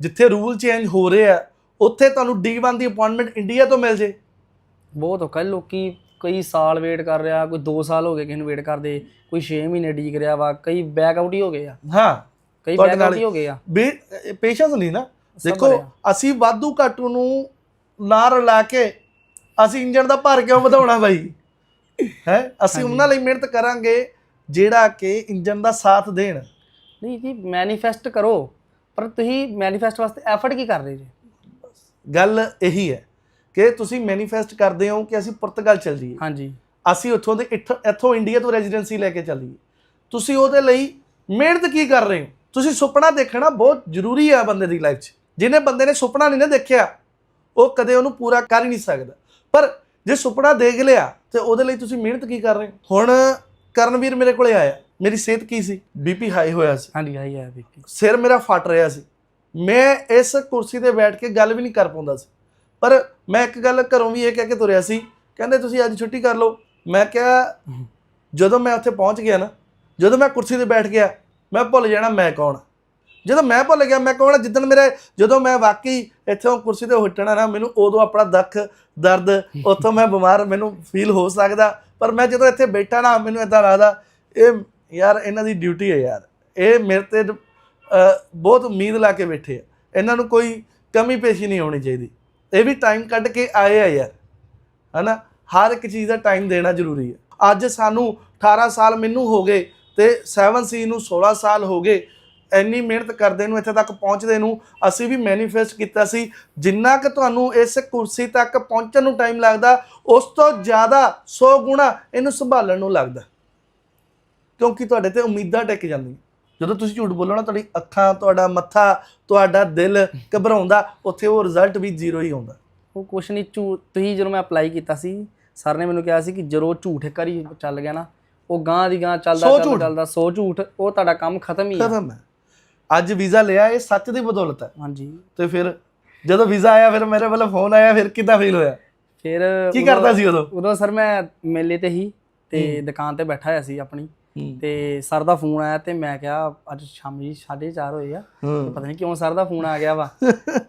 Speaker 1: ਜਿੱਥੇ ਰੂਲ ਚੇਂਜ ਹੋ ਰਹੇ ਆ ਉੱਥੇ ਤੁਹਾਨੂੰ D1 ਦੀ ਅਪਾਇੰਟਮੈਂਟ ਇੰਡੀਆ ਤੋਂ ਮਿਲ ਜੇ।
Speaker 2: ਬਹੁਤ ਔਖਾ। ਲੋਕੀ ਕਈ ਸਾਲ ਵੇਟ ਕਰ ਰਿਹਾ ਕੋਈ 2 ਸਾਲ ਹੋ ਗਏ ਕਿਸੇ ਨੂੰ ਵੇਟ ਕਰਦੇ ਕੋਈ 6 ਮਹੀਨੇ ਡੀਕ ਰਿਹਾ ਵਾ ਕਈ ਬੈਕ ਆਊਟ ਹੀ ਹੋ ਗਏ ਆ।
Speaker 1: ਹਾਂ।
Speaker 2: ਕਈ ਬੈਕ ਆਊਟ ਹੀ ਹੋ ਗਏ ਆ।
Speaker 1: ਪੇਸ਼ੈਂਸ ਨਹੀਂ ਨਾ। ਦੇਖੋ। ਅਸੀਂ ਵਾਧੂ ਘਾਟੂ ਨੂੰ ਨਾ ਰਲਾ ਕੇ ਅਸੀਂ ਇੰਜਣ ਦਾ ਭਾਰ ਕਿਉਂ ਵਧਾਉਣਾ ਬਾਈ? ਹੈ? ਅਸੀਂ ਉਹਨਾਂ ਲਈ ਮਿਹਨਤ ਕਰਾਂਗੇ ਜਿਹੜਾ ਕਿ ਇੰਜਣ ਦਾ ਸਾਥ ਦੇਣ।
Speaker 2: ਨਹੀਂ ਜੀ ਮੈਨੀਫੈਸਟ ਕਰੋ ਪਰ ਤੁਸੀਂ ਮੈਨੀਫੈਸਟ ਵਾਸਤੇ ਐਫਰਟ ਕੀ ਕਰ ਰਹੇ ਜੀ?
Speaker 1: ਗੱਲ ਇਹੀ ਹੈ ਕਿ ਤੁਸੀਂ ਮੈਨੀਫੈਸਟ ਕਰਦੇ ਹੋ ਕਿ ਅਸੀਂ ਪੁਰਤਗਾਲ ਚੱਲ ਜਾਈਏ।
Speaker 2: ਹਾਂਜੀ।
Speaker 1: ਅਸੀਂ ਉੱਥੋਂ ਦੇ ਇੱਥੋਂ ਇੱਥੋਂ ਇੰਡੀਆ ਤੋਂ ਰੈਜ਼ੀਡੈਂਸੀ ਲੈ ਕੇ ਚੱਲੀਏ ਤੁਸੀਂ ਉਹਦੇ ਲਈ ਮਿਹਨਤ ਕੀ ਕਰ ਰਹੇ ਹੋ? ਤੁਸੀਂ ਸੁਪਨਾ ਦੇਖਣਾ ਬਹੁਤ ਜ਼ਰੂਰੀ ਹੈ ਬੰਦੇ ਦੀ ਲਾਈਫ 'ਚ। ਜਿਹਨੇ ਬੰਦੇ ਨੇ ਸੁਪਨਾ ਨਹੀਂ ਨਾ ਦੇਖਿਆ ਉਹ ਕਦੇ ਉਹਨੂੰ ਪੂਰਾ ਕਰ ਹੀ ਨਹੀਂ ਸਕਦਾ। ਪਰ ਜੇ ਸੁਪਨਾ ਦੇਖ ਲਿਆ ਤੇ ਉਹਦੇ ਲਈ ਤੁਸੀਂ ਮਿਹਨਤ ਕੀ ਕਰ ਰਹੇ ਹੋ? ਹੁਣ ਕਰਨਵੀਰ ਮੇਰੇ ਕੋਲੇ ਆਇਆ। ਮੇਰੀ ਸਿਹਤ ਕੀ ਸੀ? ਬੀਪੀ ਹਾਈ ਹੋਇਆ ਸੀ।
Speaker 2: ਹਾਂਜੀ ਆਈ ਹੈ ਬੀਪੀ
Speaker 1: ਸਿਰ ਮੇਰਾ ਫਟ ਰਿਹਾ ਸੀ। ਮੈਂ ਇਸ ਕੁਰਸੀ ਤੇ ਬੈਠ ਕੇ ਗੱਲ ਵੀ ਨਹੀਂ ਕਰ ਪਾਉਂਦਾ ਸੀ। ਪਰ ਮੈਂ ਇੱਕ ਗੱਲ ਘਰੋਂ ਵੀ ਇਹ ਕਹਿ ਕੇ ਤੁਰਿਆ ਸੀ ਕਹਿੰਦੇ ਤੁਸੀਂ ਅੱਜ ਛੁੱਟੀ ਕਰ ਲਓ। ਮੈਂ ਕਿਹਾ ਜਦੋਂ ਮੈਂ ਉੱਥੇ ਪਹੁੰਚ ਗਿਆ ਨਾ ਜਦੋਂ ਮੈਂ ਕੁਰਸੀ ਤੇ ਬੈਠ ਗਿਆ ਮੈਂ ਭੁੱਲ ਜਾਣਾ ਮੈਂ ਕੌਣ। ਜਦੋਂ ਮੈਂ ਭੁੱਲ ਗਿਆ ਮੈਂ ਕੌਣ ਜਿੱਦਣ ਮੇਰੇ ਜਦੋਂ ਮੈਂ ਵਾਕਈ ਇੱਥੋਂ ਕੁਰਸੀ ਤੇ ਹੁੱਟਣਾ ਨਾ, ਮੈਨੂੰ ਉਦੋਂ ਆਪਣਾ ਦੱਖ, ਦਰਦ, ਉੱਥੋਂ ਮੈਂ ਬਿਮਾਰ, ਮੈਨੂੰ ਫੀਲ ਹੋ ਸਕਦਾ, ਪਰ ਮੈਂ ਜਦੋਂ ਇੱਥੇ ਬੈਠਾ ਨਾ, ਮੈਨੂੰ ਇਦਾਂ ਲੱਗਦਾ, ਇਹ ਯਾਰ ਇਹਨਾਂ ਦੀ ਡਿਊਟੀ ਹੈ ਯਾਰ। ਇਹ ਮੇਰੇ ਤੇ ਬਹੁਤ ਉਮੀਦ ਲਾ ਕੇ ਬੈਠੇ ਆ। ਇਹਨਾਂ ਨੂੰ ਕੋਈ ਕਮੀ ਪੇਸ਼ੀ ਨਹੀਂ ਹੋਣੀ ਚਾਹੀਦੀ। ਇਹ ਵੀ ਟਾਈਮ ਕੱਢ ਕੇ ਆਏ ਆ ਯਾਰ। ਹਨਾ? ਹਰ ਇੱਕ ਚੀਜ਼ ਦਾ ਟਾਈਮ ਦੇਣਾ ਜ਼ਰੂਰੀ ਹੈ। ਅੱਜ ਸਾਨੂੰ 18 ਸਾਲ ਮੈਨੂੰ ਹੋ ਗਏ ਤੇ 7C ਨੂੰ 16 ਸਾਲ ਹੋ ਗਏ। ਇੰਨੀ ਮਿਹਨਤ ਕਰਦੇ ਨੂੰ ਇੱਥੇ ਤੱਕ ਪਹੁੰਚਦੇ ਨੂੰ ਅਸੀਂ ਵੀ ਮੈਨੀਫੈਸਟ ਕੀਤਾ ਸੀ। ਜਿੰਨਾ ਕਿ ਤੁਹਾਨੂੰ ਇਸ ਕੁਰਸੀ ਤੱਕ ਪਹੁੰਚਣ ਨੂੰ ਟਾਈਮ ਲੱਗਦਾ ਉਸ ਤੋਂ ਜ਼ਿਆਦਾ 100 ਗੁਣਾ ਇਹਨੂੰ ਸੰਭਾਲਣ ਨੂੰ ਲੱਗਦਾ। ਕਿਉਂਕਿ ਤੁਹਾਡੇ ਤੇ ਉਮੀਦਾਂ ਟਿਕ ਜਾਂਦੀਆਂ। ਜਦੋਂ ਤੁਸੀਂ ਝੂਠ ਬੋਲੋ ਨਾ ਤੁਹਾਡੀ ਅੱਖਾਂ ਤੁਹਾਡਾ ਮੱਥਾ ਤੁਹਾਡਾ ਦਿਲ ਘਬਰਾਉਂਦਾ ਉੱਥੇ ਉਹ ਰਿਜ਼ਲਟ ਵੀ ਜ਼ੀਰੋ ਹੀ ਆਉਂਦਾ।
Speaker 2: ਉਹ ਕੁਛ ਨਹੀਂ ਝੂਠ ਤੁਸੀਂ ਜਦੋਂ ਮੈਂ ਅਪਲਾਈ ਕੀਤਾ ਸੀ ਸਰ ਨੇ ਮੈਨੂੰ ਕਿਹਾ ਸੀ ਕਿ ਜਦੋਂ ਝੂਠ ਇੱਕ ਵਾਰੀ ਚੱਲ ਗਿਆ ਨਾ ਉਹ ਗਾਂ ਦੀ ਗਾਂ ਚੱਲਦਾ ਚੱਲਦਾ
Speaker 1: ਝੂਠ।
Speaker 2: ਚੱਲਦਾ ਸੌ ਝੂਠ ਉਹ ਤੁਹਾਡਾ ਕੰਮ ਖਤਮ ਹੀ ਆ।
Speaker 1: ਖਤਮ ਹੈ। ਅੱਜ ਵੀਜ਼ਾ ਲਿਆ ਇਹ ਸੱਚ ਦੀ ਬਦੌਲਤ ਹੈ।
Speaker 2: ਹਾਂਜੀ।
Speaker 1: ਤੇ ਫਿਰ ਜਦੋਂ ਵੀਜ਼ਾ ਆਇਆ ਫਿਰ ਮੇਰੇ ਵੱਲੋਂ ਫੋਨ ਆਇਆ ਫਿਰ ਕਿੱਦਾਂ ਫੀਲ ਹੋਇਆ?
Speaker 2: ਫਿਰ
Speaker 1: ਕੀ ਕਰਦਾ ਸੀ ਉਦੋਂ?
Speaker 2: ਉਦੋਂ ਸਰ ਮੈਂ ਮੇਲੇ ਤੇ ਹੀ ਤੇ ਦੁਕਾਨ ਤੇ ਬੈਠਾ ਹੋਇਆ ਸੀ ਆਪਣੀ। ਤੇ ਸਰ ਦਾ ਫੋਨ ਆਇਆ ਤੇ ਮੈਂ ਕਿਹਾ ਅੱਜ ਸ਼ਾਮੀ 4:30 ਹੋਏ ਆ। ਪਤਾ ਨਹੀਂ ਕਿਉਂ ਸਰ ਦਾ ਫੋਨ ਆ ਗਿਆ ਵਾ।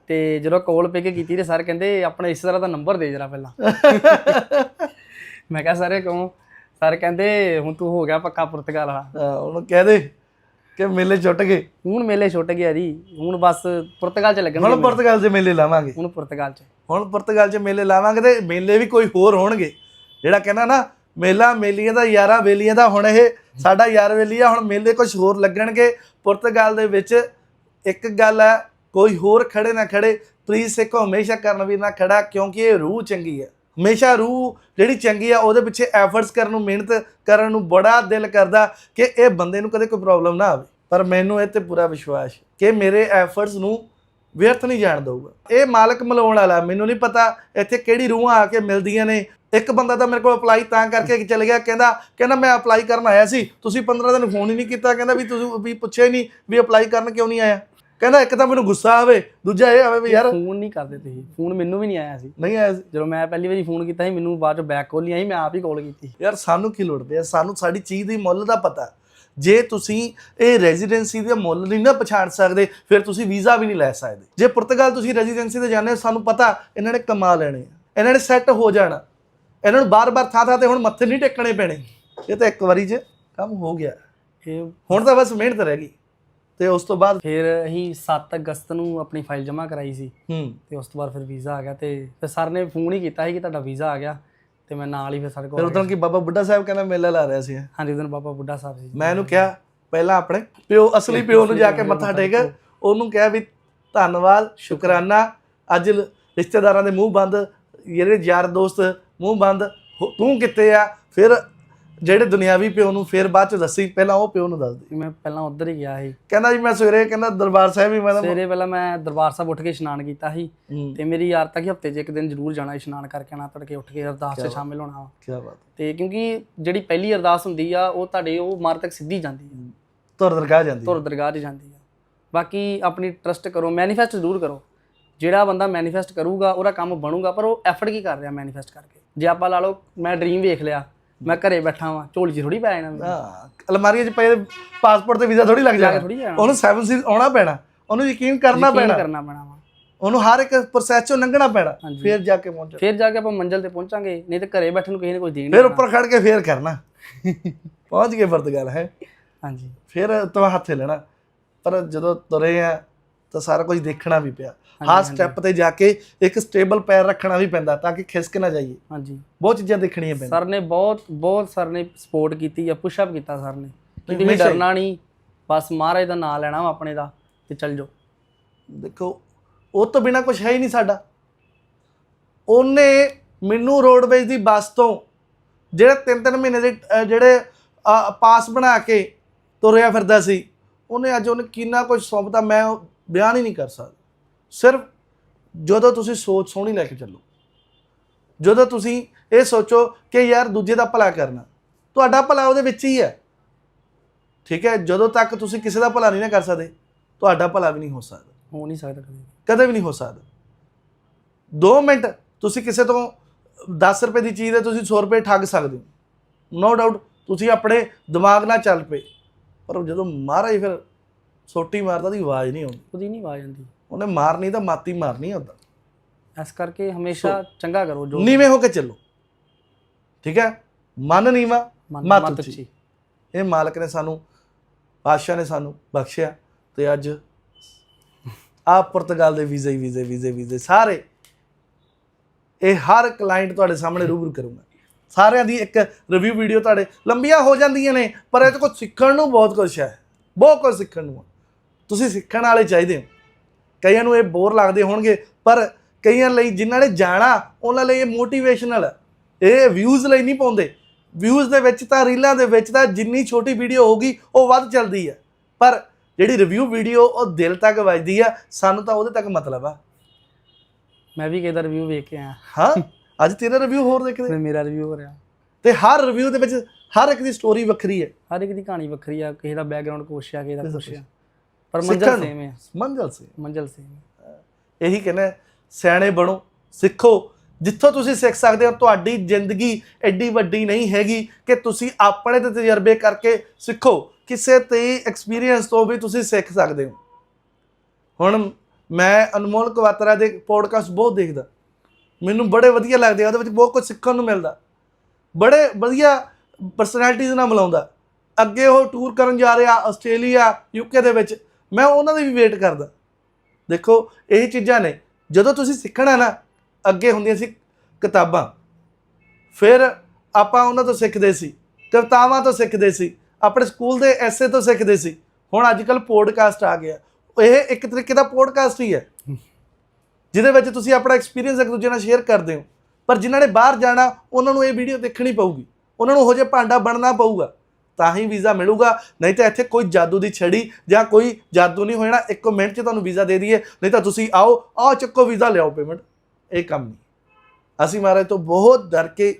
Speaker 2: ਤੇ ਜਦੋਂ ਕਾਲ ਪਿਕ ਕੀਤੀ ਤੇ ਸਰ ਕਹਿੰਦੇ ਆਪਣੇ ਰਿਸ਼ਤੇਦਾਰਾਂ ਦਾ ਨੰਬਰ ਦੇ ਜਰਾ ਪਹਿਲਾਂ। ਮੈਂ ਕਿਹਾ ਸਰ ਇਹ ਕਿਉਂ? ਸਰ ਕਹਿੰਦੇ ਹੁਣ ਤੂੰ ਹੋ ਗਿਆ ਪੱਕਾ ਪੁਰਤਗਾਲ ਵਾਲਾ।
Speaker 1: ਉਹਨੂੰ ਕਹਿ ਦੇ। ਕਿ ਮੇਲੇ ਛੁੱਟ ਗਏ?
Speaker 2: ਹੁਣ ਮੇਲੇ ਛੁੱਟ ਗਿਆ ਜੀ। ਹੁਣ ਬਸ ਪੁਰਤਗਾਲ ਚ ਲੱਗਣਗੇ
Speaker 1: ਹੁਣ ਪੁਰਤਗਾਲ 'ਚ ਮੇਲੇ ਲਾਵਾਂਗੇ।
Speaker 2: ਹੁਣ ਪੁਰਤਗਾਲ ਚ।
Speaker 1: ਹੁਣ ਪੁਰਤਗਾਲ 'ਚ ਮੇਲੇ ਲਾਵਾਂਗੇ ਤੇ ਮੇਲੇ ਵੀ ਕੋਈ ਹੋਰ ਹੋਣਗੇ। ਜਿਹੜਾ ਕਹਿੰਦਾ ਨਾ ਮੇਲਾ ਮੇਲੀਆਂ ਦਾ ਯਾਰਾ ਵੇਲੀਆਂ ਦਾ ਹੁਣ ਇਹ ਸਾਡਾ ਯਾਰ ਵੇਲੀ ਆ ਹੁਣ ਮੇਲੇ ਕੁਝ ਹੋਰ ਲੱਗਣਗੇ। ਪੁਰਤਗਾਲ ਦੇ ਵਿੱਚ ਇੱਕ ਗੱਲ ਹੈ ਕੋਈ ਹੋਰ ਖੜੇ ਨਾ ਖੜੇ ਪਲੀਜ਼ ਸਿੱਖੋ ਹਮੇਸ਼ਾ ਕਰਨ ਵੀ ਨਾ ਖੜਾ ਕਿਉਂਕਿ ਇਹ ਰੂਹ ਚੰਗੀ ਹੈ। ਹਮੇਸ਼ਾ ਰੂਹ ਜਿਹੜੀ ਚੰਗੀ ਆ, ਉਹਦੇ ਪਿੱਛੇ ਐਫਰਟਸ ਕਰਨ ਨੂੰ, ਮਿਹਨਤ ਕਰਨ ਨੂੰ ਬੜਾ ਦਿਲ ਕਰਦਾ ਕਿ ਇਹ ਬੰਦੇ ਨੂੰ ਕਦੇ ਕੋਈ ਪ੍ਰੋਬਲਮ ਨਾ ਆਵੇ। ਪਰ ਮੈਨੂੰ ਇਹ ਤੇ ਪੂਰਾ ਵਿਸ਼ਵਾਸ ਕਿ ਮੇਰੇ ਐਫਰਟਸ ਨੂੰ ਵਿਅਰਥ ਨਹੀਂ ਜਾਣ ਦਊਗਾ। ਇਹ ਮਾਲਕ ਮਿਲਾਉਣ ਵਾਲਾ, ਮੈਨੂੰ ਨਹੀਂ ਪਤਾ ਇੱਥੇ ਕਿਹੜੀ ਰੂਹਾਂ ਆ ਕੇ ਮਿਲਦੀਆਂ ਨੇ। ਇੱਕ ਬੰਦਾ ਤਾਂ ਮੇਰੇ ਕੋਲ ਅਪਲਾਈ ਤਾਂ ਕਰਕੇ ਚਲੇ ਗਿਆ, ਕਹਿੰਦਾ ਕਹਿੰਦਾ ਮੈਂ ਅਪਲਾਈ ਕਰਨ ਆਇਆ ਸੀ। ਤੁਸੀਂ 15 ਦਿਨ ਫੋਨ ਹੀ ਨਹੀਂ ਕੀਤਾ, ਕਹਿੰਦਾ ਵੀ ਤੁਸੀਂ ਵੀ ਪੁੱਛਿਆ ਹੀ ਨਹੀਂ ਵੀ ਅਪਲਾਈ ਕਰਨ ਕਿਉਂ ਨਹੀਂ ਆਇਆ? ਕਹਿੰਦਾ ਇੱਕ ਤਾਂ ਮੈਨੂੰ ਗੁੱਸਾ ਆਵੇ ਦੂਜਾ ਇਹ ਆਵੇ ਵੀ ਯਾਰ
Speaker 2: ਫੋਨ ਨਹੀਂ ਕਰਦੇ ਤੁਸੀਂ। ਫੋਨ ਮੈਨੂੰ ਵੀ ਨਹੀਂ ਆਇਆ ਸੀ।
Speaker 1: ਨਹੀਂ ਆਇਆ ਸੀ।
Speaker 2: ਜਦੋਂ ਮੈਂ ਪਹਿਲੀ ਵਾਰੀ ਫੋਨ ਕੀਤਾ ਸੀ ਮੈਨੂੰ ਬਾਅਦ ਚ ਬੈਕ ਕਾਲ ਨਹੀਂ ਆਈ ਮੈਂ ਆਪ ਹੀ ਕਾਲ ਕੀਤੀ।
Speaker 1: ਯਾਰ ਸਾਨੂੰ ਕੀ ਲੋੜ ਪਿਆ ਸਾਨੂੰ ਸਾਡੀ ਚੀਜ਼ ਦੀ ਮੁੱਲ ਦਾ ਪਤਾ। ਜੇ ਤੁਸੀਂ ਇਹ ਰੈਜ਼ੀਡੈਂਸੀ ਦੇ ਮੁੱਲ ਨਹੀਂ ਨਾ ਪਛਾਣ ਸਕਦੇ ਫਿਰ ਤੁਸੀਂ ਵੀਜ਼ਾ ਵੀ ਨਹੀਂ ਲੈ ਸਕਦੇ। ਜੇ ਪੁਰਤਗਾਲ ਤੁਸੀਂ ਰੈਜ਼ੀਡੈਂਸੀ ਤੇ ਜਾਂਦੇ ਹੋ ਸਾਨੂੰ ਪਤਾ ਇਹਨਾਂ ਨੇ ਕਮਾ ਲੈਣੇ ਆ। ਇਹਨਾਂ ਨੇ ਸੈੱਟ ਹੋ ਜਾਣਾ। ਇਹਨਾਂ ਨੂੰ ਬਾਰ-ਬਾਰ ਥਾਂ-ਥਾਂ ਤੇ ਹੁਣ ਮੱਥੇ ਨਹੀਂ ਟੇਕਣੇ ਪੈਣੇ। ਇਹ ਤਾਂ ਇੱਕ ਵਾਰੀ 'ਚ ਕੰਮ ਹੋ ਗਿਆ।
Speaker 2: ਇਹ
Speaker 1: ਹੁਣ ਤਾਂ ਬਸ ਮਿਹਨਤ ਰਹਿ ਗਈ। ਤੇ ਉਸ ਤੋਂ ਬਾਅਦ
Speaker 2: ਫਿਰ ਅਸੀਂ 7 ਅਗਸਤ ਨੂੰ ਆਪਣੀ ਫਾਈਲ ਜਮ੍ਹਾਂ ਕਰਾਈ ਸੀ।
Speaker 1: ਹੂੰ।
Speaker 2: ਤੇ ਉਸ ਤੋਂ ਬਾਅਦ ਫਿਰ ਵੀਜ਼ਾ ਆ ਗਿਆ ਤੇ ਫਿਰ ਸਰ ਨੇ ਫੋਨ ਹੀ ਕੀਤਾ ਸੀ ਕਿ ਤੁਹਾਡਾ ਵੀਜ਼ਾ ਆ ਗਿਆ ਤੇ ਮੈਂ ਨਾਲ ਹੀ ਫਿਰ ਸਰ
Speaker 1: ਫਿਰ
Speaker 2: ਕੋਲ
Speaker 1: ਉਦੋਂ ਕੀ ਬਾਬਾ ਬੁੱਢਾ ਸਾਹਿਬ ਕਹਿੰਦਾ ਮੇਲਾ ਲਾ ਰਿਹਾ ਸੀ।
Speaker 2: ਹਾਂਜੀ ਉਦੋਂ ਬਾਬਾ ਬੁੱਢਾ ਸਾਹਿਬ ਸੀ
Speaker 1: ਮੈਂ ਇਹਨੂੰ ਕਿਹਾ ਪਹਿਲਾਂ ਆਪਣੇ ਪਿਓ ਅਸਲੀ ਪਿਓ ਨੂੰ ਜਾ ਕੇ ਮੱਥਾ ਟੇਕ। ਉਹਨੂੰ ਕਿਹਾ ਵੀ ਧੰਨਵਾਦ ਸ਼ੁਕਰਾਨਾ। ਅੱਜ ਰਿਸ਼ਤੇਦਾਰਾਂ ਦੇ ਮੂੰਹ ਬੰਦ ਜਿਹੜੇ ਯਾਰ ਦੋਸਤ ਮੂੰਹ ਬੰਦ ਤੂੰ ਕਿੱਥੇ ਆ? ਫਿਰ ਜਿਹੜੇ ਦੁਨਿਆਵੀ ਪਿਓ ਨੂੰ ਫਿਰ ਬਾਅਦ ਚ ਦੱਸੀ ਪਹਿਲਾਂ ਉਹ ਪਿਓ ਨੂੰ ਦੱਸ ਦੇ
Speaker 2: ਮੈਂ ਪਹਿਲਾਂ ਉੱਧਰ ਹੀ ਗਿਆ ਸੀ।
Speaker 1: ਕਹਿੰਦਾ ਜੀ ਮੈਂ ਸਵੇਰੇ ਕਹਿੰਦਾ ਦਰਬਾਰ ਸਾਹਿਬ ਹੀ ਮੈਂ ਤਾਂ
Speaker 2: ਸਵੇਰੇ ਪਹਿਲਾਂ ਮੈਂ ਦਰਬਾਰ ਸਾਹਿਬ ਉੱਠ ਕੇ ਇਸ਼ਨਾਨ ਕੀਤਾ ਸੀ।
Speaker 1: ਹੂੰ।
Speaker 2: ਤੇ ਮੇਰੀ ਯਾਰ ਤੱਕ ਹਫ਼ਤੇ 'ਚ ਇੱਕ ਦਿਨ ਜ਼ਰੂਰ ਜਾਣਾ ਇਸ਼ਨਾਨ ਕਰਕੇ ਨਾ ਤੜਕੇ ਉੱਠ ਕੇ ਅਰਦਾਸ 'ਚ ਸ਼ਾਮਿਲ ਹੋਣਾ ਵਾ।
Speaker 1: ਕੀ ਬਾਤ।
Speaker 2: ਤੇ ਕਿਉਂਕਿ ਜਿਹੜੀ ਪਹਿਲੀ ਅਰਦਾਸ ਹੁੰਦੀ ਆ ਉਹ ਤੁਹਾਡੇ ਉਹ ਮਾਰ ਤੱਕ ਸਿੱਧੀ ਜਾਂਦੀ ਆ।
Speaker 1: ਤੁਰ ਦਰਗਾਹ ਜਾਂਦੀ
Speaker 2: ਧੁਰ ਦਰਗਾਹ 'ਚ ਜਾਂਦੀ ਆ। ਬਾਕੀ ਆਪਣੀ ਟਰਸਟ ਕਰੋ ਮੈਨੀਫੈਸਟ ਜ਼ਰੂਰ ਕਰੋ। ਜਿਹੜਾ ਬੰਦਾ ਮੈਨੀਫੈਸਟ ਕਰੂਗਾ ਉਹਦਾ ਕੰਮ ਬਣੂਗਾ ਪਰ ਉਹ ਐਫਰਟ ਕੀ ਕਰ ਰਿਹਾ ਮੈਨੀਫੈਸਟ ਕਰਕੇ? ਜੇ ਆਪਾਂ ਲਾ ਲਓ ਮੈਂ ਡ੍ਰੀਮ ਵੇਖ ਲਿਆ। ਮੈਂ ਘਰੇ ਬੈਠਾ ਵਾਂ ਝੋਲੀ 'ਚ ਥੋੜੀ ਪੈ ਜਾਣਾ ਮੈਨੂੰ।
Speaker 1: ਹਾਂ ਅਲਮਾਰੀਆਂ 'ਚ ਪਏ ਪਾਸਪੋਰਟ ਤੇ ਵੀਜ਼ਾ ਥੋੜੀ ਲੱਗ ਜਾਣਾ।
Speaker 2: ਥੋੜੀ ਜਾਣਾ।
Speaker 1: ਉਹਨੂੰ 7 ਸੀ ਆਉਣਾ ਪੈਣਾ ਉਹਨੂੰ ਯਕੀਨ ਕਰਨਾ
Speaker 2: ਯਕੀਨ
Speaker 1: ਪੈਣਾ।
Speaker 2: ਕਰਨਾ ਪੈਣਾ ਵਾ।
Speaker 1: ਉਹਨੂੰ ਹਰ ਇੱਕ ਪ੍ਰੋਸੈਸ ਚੋਂ ਲੰਘਣਾ ਪੈਣਾ
Speaker 2: ਹਾਂਜੀ।
Speaker 1: ਫਿਰ ਜਾ ਕੇ ਪਹੁੰਚਣਾ
Speaker 2: ਫਿਰ ਜਾ ਕੇ ਆਪਾਂ ਮੰਜ਼ਲ ਤੇ ਪਹੁੰਚਾਂਗੇ ਨਹੀਂ ਤੇ ਘਰੇ ਬੈਠਣ ਨੂੰ ਕਿਸੇ ਨੇ ਕੁਝ ਦੇਣ
Speaker 1: ਫਿਰ ਉੱਪਰ ਖੜ ਕੇ ਫੇਰ ਕਰਨਾ। ਪਹੁੰਚ ਗਏ ਪੁਰਤਗਾਲ ਹੈ।
Speaker 2: ਹਾਂਜੀ।
Speaker 1: ਫਿਰ ਤੋਂ ਹੱਥੇ ਲੈਣਾ। ਪਰ ਜਦੋਂ ਤੁਰੇ ਆ ਤਾਂ ਸਾਰਾ ਕੁਝ ਦੇਖਣਾ ਵੀ ਪਿਆ। ਹਰ ਸਟੈਪ ਤੇ ਜਾ ਕੇ ਇੱਕ ਸਟੇਬਲ ਪੈਰ ਰੱਖਣਾ ਵੀ ਪੈਂਦਾ ਤਾਂ ਕਿ ਖਿਸਕ ਨਾ ਜਾਈਏ।
Speaker 2: ਹਾਂਜੀ।
Speaker 1: ਬਹੁਤ ਚੀਜ਼ਾਂ ਦੇਖਣੀਆਂ ਪੈਂਦੀਆਂ।
Speaker 2: ਸਰ ਨੇ ਬਹੁਤ ਬਹੁਤ ਸਰ ਨੇ ਸਪੋਰਟ ਕੀਤੀ ਆ ਪੁਸ਼ ਅਪ ਕੀਤਾ ਸਰ ਨੇ। ਕਿ ਤੁਸੀਂ। ਡਰਨਾ ਨਹੀਂ ਬਸ ਮਹਾਰਾਜ ਦਾ ਨਾਮ ਲੈਣਾ ਵਾ ਆਪਣੇ ਦਾ ਤੇ ਚੱਲ ਜਾਓ।
Speaker 1: ਦੇਖੋ ਉਹ ਤੋਂ ਬਿਨਾ ਕੁਝ ਹੈ ਹੀ ਨਹੀਂ ਸਾਡਾ। ਉਹਨੇ ਮੈਨੂੰ ਰੋਡਵੇਜ਼ ਦੀ ਬੱਸ ਤੋਂ ਜਿਹੜੇ ਤਿੰਨ ਤਿੰਨ ਮਹੀਨੇ ਦੇ ਜਿਹੜੇ ਪਾਸ ਬਣਾ ਕੇ ਤੁਰਿਆ ਫਿਰਦਾ ਸੀ ਉਹਨੇ ਅੱਜ ਉਹਨੇ ਕਿੰਨਾ ਕੁਝ ਸੌਂਪਦਾ ਮੈਂ ਬਿਆਨ ਹੀ ਨਹੀਂ ਕਰ ਸਕਦਾ। ਸਿਰਫ ਜਦੋਂ ਤੁਸੀਂ ਸੋਚ ਸੋਹਣੀ ਲੈ ਕੇ ਚੱਲੋ ਜਦੋਂ ਤੁਸੀਂ ਇਹ ਸੋਚੋ ਕਿ ਯਾਰ ਦੂਜੇ ਦਾ ਭਲਾ ਕਰਨਾ ਤੁਹਾਡਾ ਭਲਾ ਉਹਦੇ ਵਿੱਚ ਹੀ ਹੈ। ਠੀਕ ਹੈ ਜਦੋਂ ਤੱਕ ਤੁਸੀਂ ਕਿਸੇ ਦਾ ਭਲਾ ਨਹੀਂ ਨਾ ਕਰ ਸਕਦੇ ਤੁਹਾਡਾ ਭਲਾ ਵੀ ਨਹੀਂ ਹੋ ਸਕਦਾ।
Speaker 2: ਹੋ ਨਹੀਂ ਸਕਦਾ ਕਦੇ
Speaker 1: ਕਦੇ ਵੀ ਨਹੀਂ ਹੋ ਸਕਦਾ। 2 ਮਿੰਟ ਤੁਸੀਂ ਕਿਸੇ ਤੋਂ 10 ਰੁਪਏ ਦੀ ਚੀਜ਼ ਹੈ ਤੁਸੀਂ 100 ਰੁਪਏ ਠੱਗ ਸਕਦੇ ਹੋ। ਨੋ ਡਾਊਟ ਤੁਸੀਂ ਆਪਣੇ ਦਿਮਾਗ ਨਾਲ ਚੱਲ ਪਏ। ਪਰ ਜਦੋਂ ਮਹਾਰਾਜ ਫਿਰ ਸੋਟੀ ਮਾਰਦਾ ਦੀ ਆਵਾਜ਼ ਨਹੀਂ ਆਉਂਦੀ।
Speaker 2: ਉਹਦੀ ਨਹੀਂ ਆਵਾਜ਼ ਆਉਂਦੀ।
Speaker 1: ਉਹਨੇ ਮਾਰਨੀ ਤਾਂ ਮਾਤੀ ਮਾਰਨੀ ਹੁੰਦਾ
Speaker 2: ਇਸ ਕਰਕੇ ਹਮੇਸ਼ਾ ਚੰਗਾ ਕਰੋ ਜੋ
Speaker 1: ਨੀਵੇਂ ਹੋ ਕੇ ਚੱਲੋ। ਠੀਕ ਹੈ? ਮਨ ਨੀਵਾ ਮਤ ਉੱਚੀ। ਇਹ ਮਾਲਕ ਨੇ ਸਾਨੂੰ ਬਾਦਸ਼ਾਹ ਨੇ ਸਾਨੂੰ ਬਖਸ਼ਿਆ ਤੇ ਅੱਜ ਆ ਪੁਰਤਗਾਲ ਦੇ ਵੀਜ਼ੇ ਵੀਜ਼ੇ ਵੀਜ਼ੇ ਵੀਜ਼ੇ ਸਾਰੇ ਇਹ ਹਰ ਕਲਾਇੰਟ ਤੁਹਾਡੇ ਸਾਹਮਣੇ ਰੂਬਰੂ ਕਰੂੰਗਾ। ਸਾਰਿਆਂ ਦੀ ਇੱਕ ਰਿਵਿਊ ਵੀਡੀਓ ਤੁਹਾਡੇ ਲੰਬੀਆਂ ਹੋ ਜਾਂਦੀਆਂ ਨੇ ਪਰ ਇਹ ਤੋਂ ਕੁਝ ਸਿੱਖਣ ਨੂੰ ਬਹੁਤ ਕੁਝ ਹੈ। ਬਹੁਤ ਕੁਝ ਸਿੱਖਣ ਨੂੰ। ਤੁਸੀਂ ਸਿੱਖਣ ਵਾਲੇ ਚਾਹੀਦੇ ਹੋ। ਕਈਆਂ ਨੂੰ ਇਹ ਬੋਰ ਲੱਗਦੇ ਹੋਣਗੇ ਪਰ ਕਈਆਂ ਲਈ ਜਿਨ੍ਹਾਂ ਨੇ ਜਾਣਾ ਉਹਨਾਂ ਲਈ ਇਹ ਮੋਟੀਵੇਸ਼ਨਲ ਇਹ ਵਿਊਜ਼ ਲਈ ਨਹੀਂ ਪਾਉਂਦੇ। ਵਿਊਜ਼ ਦੇ ਵਿੱਚ ਤਾਂ ਰੀਲਾਂ ਦੇ ਵਿੱਚ ਤਾਂ ਜਿੰਨੀ ਛੋਟੀ ਵੀਡੀਓ ਹੋਊਗੀ ਉਹ ਵੱਧ ਚੱਲਦੀ ਹੈ। ਪਰ ਜਿਹੜੀ ਰਿਵਿਊ ਵੀਡੀਓ ਉਹ ਦਿਲ ਤੱਕ ਵੱਜਦੀ ਆ ਸਾਨੂੰ ਤਾਂ ਉਹਦੇ ਤੱਕ ਮਤਲਬ ਆ।
Speaker 2: ਮੈਂ ਵੀ ਕਿਹਦਾ ਰਿਵਿਊ ਵੇਖ ਕੇ ਆਇਆ।
Speaker 1: ਹਾਂ? ਅੱਜ ਤੇਰਾ ਰਿਵਿਊ ਹੋਰ ਦੇਖਦੇ।
Speaker 2: ਮੇਰਾ ਰਿਵਿਊ ਹੋ ਰਿਹਾ
Speaker 1: ਤੇ ਹਰ ਰਿਵਿਊ ਦੇ ਵਿੱਚ ਹਰ ਇੱਕ ਦੀ ਸਟੋਰੀ ਵੱਖਰੀ ਹੈ।
Speaker 2: ਹਰ ਇੱਕ ਦੀ ਕਹਾਣੀ ਵੱਖਰੀ ਆ ਕਿਸੇ ਦਾ ਬੈਕਗ੍ਰਾਉਂਡ ਕੁਛ ਆ ਕਿਸੇ ਦਾ ਕੁਛ ਆ। ਪਰ ਮੰਜ਼ਲ। ਸੇਮ ਹੈ
Speaker 1: ਮੰਜ਼ਲ ਸੇ
Speaker 2: ਮੰਜ਼ਲ ਸੇਮ ਹੈ
Speaker 1: ਇਹੀ ਕਹਿੰਦਾ ਸਿਆਣੇ ਬਣੋ ਸਿੱਖੋ। ਜਿੱਥੋਂ ਤੁਸੀਂ ਸਿੱਖ ਸਕਦੇ ਹੋ ਤੁਹਾਡੀ ਜ਼ਿੰਦਗੀ ਐਡੀ ਵੱਡੀ ਨਹੀਂ ਹੈਗੀ ਕਿ ਤੁਸੀਂ ਆਪਣੇ ਤੇ ਤਜਰਬੇ ਕਰਕੇ ਸਿੱਖੋ। ਕਿਸੇ ਤੇ ਐਕਸਪੀਰੀਅੰਸ ਤੋਂ ਵੀ ਤੁਸੀਂ ਸਿੱਖ ਸਕਦੇ ਹੋ। ਹੁਣ ਮੈਂ ਅਨਮੋਲ ਕਵਾਤਰਾ ਦੇ ਪੋਡਕਾਸਟ ਬਹੁਤ ਦੇਖਦਾ। ਮੈਨੂੰ ਬੜੇ ਵਧੀਆ ਲੱਗਦੇ ਆ ਉਹਦੇ ਵਿੱਚ ਬਹੁਤ ਕੁਝ ਸਿੱਖਣ ਨੂੰ ਮਿਲਦਾ। ਬੜੇ ਵਧੀਆ ਪਰਸਨੈਲਿਟੀਜ਼ ਨਾਲ ਮਿਲਾਉਂਦਾ। ਅੱਗੇ ਉਹ ਟੂਰ ਕਰਨ ਜਾ ਰਿਹਾ ਆਸਟ੍ਰੇਲੀਆ ਯੂਕੇ ਦੇ ਵਿੱਚ। ਮੈਂ ਉਹਨਾਂ ਦੀ ਵੀ ਵੇਟ ਕਰਦਾ। ਦੇਖੋ, ਇਹ ਚੀਜ਼ਾਂ ਨੇ, ਜਦੋਂ ਤੁਸੀਂ ਸਿੱਖਣਾ ਨਾ, ਅੱਗੇ ਹੁੰਦੀਆਂ ਸੀ ਕਿਤਾਬਾਂ। ਫਿਰ ਆਪਾਂ ਉਹਨਾਂ ਤੋਂ ਸਿੱਖਦੇ ਸੀ, ਕਵਿਤਾਵਾਂ ਤੋਂ ਸਿੱਖਦੇ ਸੀ, ਆਪਣੇ ਸਕੂਲ ਦੇ ਐਸੇ ਤੋਂ ਸਿੱਖਦੇ ਸੀ। ਹੁਣ ਅੱਜ ਕੱਲ ਪੋਡਕਾਸਟ ਆ ਗਿਆ। ਇਹ ਇੱਕ ਤਰੀਕੇ ਦਾ ਪੋਡਕਾਸਟ ਹੀ ਹੈ। ਜਿਹਦੇ ਵਿੱਚ ਤੁਸੀਂ ਆਪਣਾ ਐਕਸਪੀਰੀਅੰਸ ਇੱਕ ਦੂਜੇ ਨਾਲ ਸ਼ੇਅਰ ਕਰਦੇ ਹੋ। ਪਰ ਜਿਨ੍ਹਾਂ ਨੇ ਬਾਹਰ ਜਾਣਾ, ਉਹਨਾਂ ਨੂੰ ਇਹ ਵੀਡੀਓ ਦੇਖਣੀ ਪਊਗੀ। ਉਹਨਾਂ ਨੂੰ ਉਹ ਜੇ ਭਾਂਡਾ ਬਣਨਾ ਪਊਗਾ। ਤਾਂ ਹੀ ਵੀਜ਼ਾ ਮਿਲੂਗਾ ਨਹੀਂ ਤਾਂ ਇੱਥੇ ਕੋਈ ਜਾਦੂ ਦੀ ਛੜੀ ਜਾਂ ਕੋਈ ਜਾਦੂ ਨਹੀਂ ਹੋਣਾ ਇੱਕ ਮਿੰਟ 'ਚ ਤੁਹਾਨੂੰ ਵੀਜ਼ਾ ਦੇ ਦਈਏ ਨਹੀਂ ਤਾਂ ਤੁਸੀਂ ਆਓ ਆਹ ਚੱਕੋ ਵੀਜ਼ਾ ਲਿਆਓ ਪੇਮੈਂਟ ਇਹ ਕੰਮ ਨਹੀਂ। ਅਸੀਂ ਮਹਾਰਾਜ ਤੋਂ ਬਹੁਤ ਡਰ ਕੇ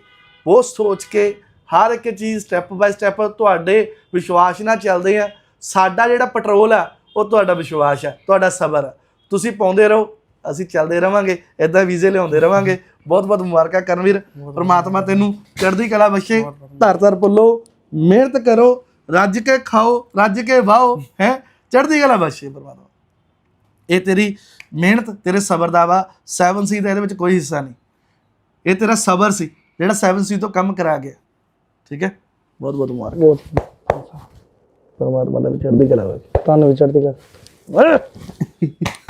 Speaker 1: ਬਹੁਤ ਸੋਚ ਕੇ ਹਰ ਇੱਕ ਚੀਜ਼ ਸਟੈਪ ਬਾਈ ਸਟੈਪ ਤੁਹਾਡੇ ਵਿਸ਼ਵਾਸ ਨਾਲ ਚੱਲਦੇ ਆ। ਸਾਡਾ ਜਿਹੜਾ ਪੈਟਰੋਲ ਆ ਉਹ ਤੁਹਾਡਾ ਵਿਸ਼ਵਾਸ ਆ ਤੁਹਾਡਾ ਸਬਰ ਆ। ਤੁਸੀਂ ਪਾਉਂਦੇ ਰਹੋ ਅਸੀਂ ਚੱਲਦੇ ਰਵਾਂਗੇ ਇਦਾਂ ਵੀਜ਼ੇ ਲਿਆਉਂਦੇ ਰਵਾਂਗੇ। ਬਹੁਤ ਬਹੁਤ ਮੁਬਾਰਕਾਂ ਕਰਨਵੀਰ ਪ੍ਰਮਾਤਮਾ ਤੈਨੂੰ ਚੜ੍ਹਦੀ ਕਲਾ ਬਖਸ਼ੇ। ਧਰ ਧਰ ਪੁੱਲੋ ਮਿਹਨਤ ਕਰੋ ਰੱਜ ਕੇ ਖਾਓ ਰੱਜ ਕੇ ਵਾਓ ਹੈ? ਚੜ੍ਹਦੀ ਕਲਾ ਬਖਸ਼ੇ ਪ੍ਰਮਾਤਮਾ ਇਹ ਤੇਰੀ ਮਿਹਨਤ ਤੇਰੇ ਸਬਰ ਦਾ ਵਾ 7 ਸੀ ਦਾ ਇਹਦੇ ਵਿੱਚ ਕੋਈ ਹਿੱਸਾ ਨਹੀਂ। ਇਹ ਤੇਰਾ ਸਬਰ ਸੀ ਜਿਹੜਾ 7 ਸੀ ਤੋਂ ਕੰਮ ਕਰਾ ਗਿਆ। ਠੀਕ ਹੈ? ਬਹੁਤ ਬਹੁਤ ਮੁਬਾਰਕ।
Speaker 2: ਬਹੁਤ।
Speaker 1: ਪਰਮਾਤਮਾ ਦਾ ਚੜ੍ਹਦੀ ਕਲਾ ਬਖਸ਼ੇ।
Speaker 2: ਤੁਹਾਨੂੰ ਵੀ ਚੜ੍ਹਦੀ ਕਲਾ।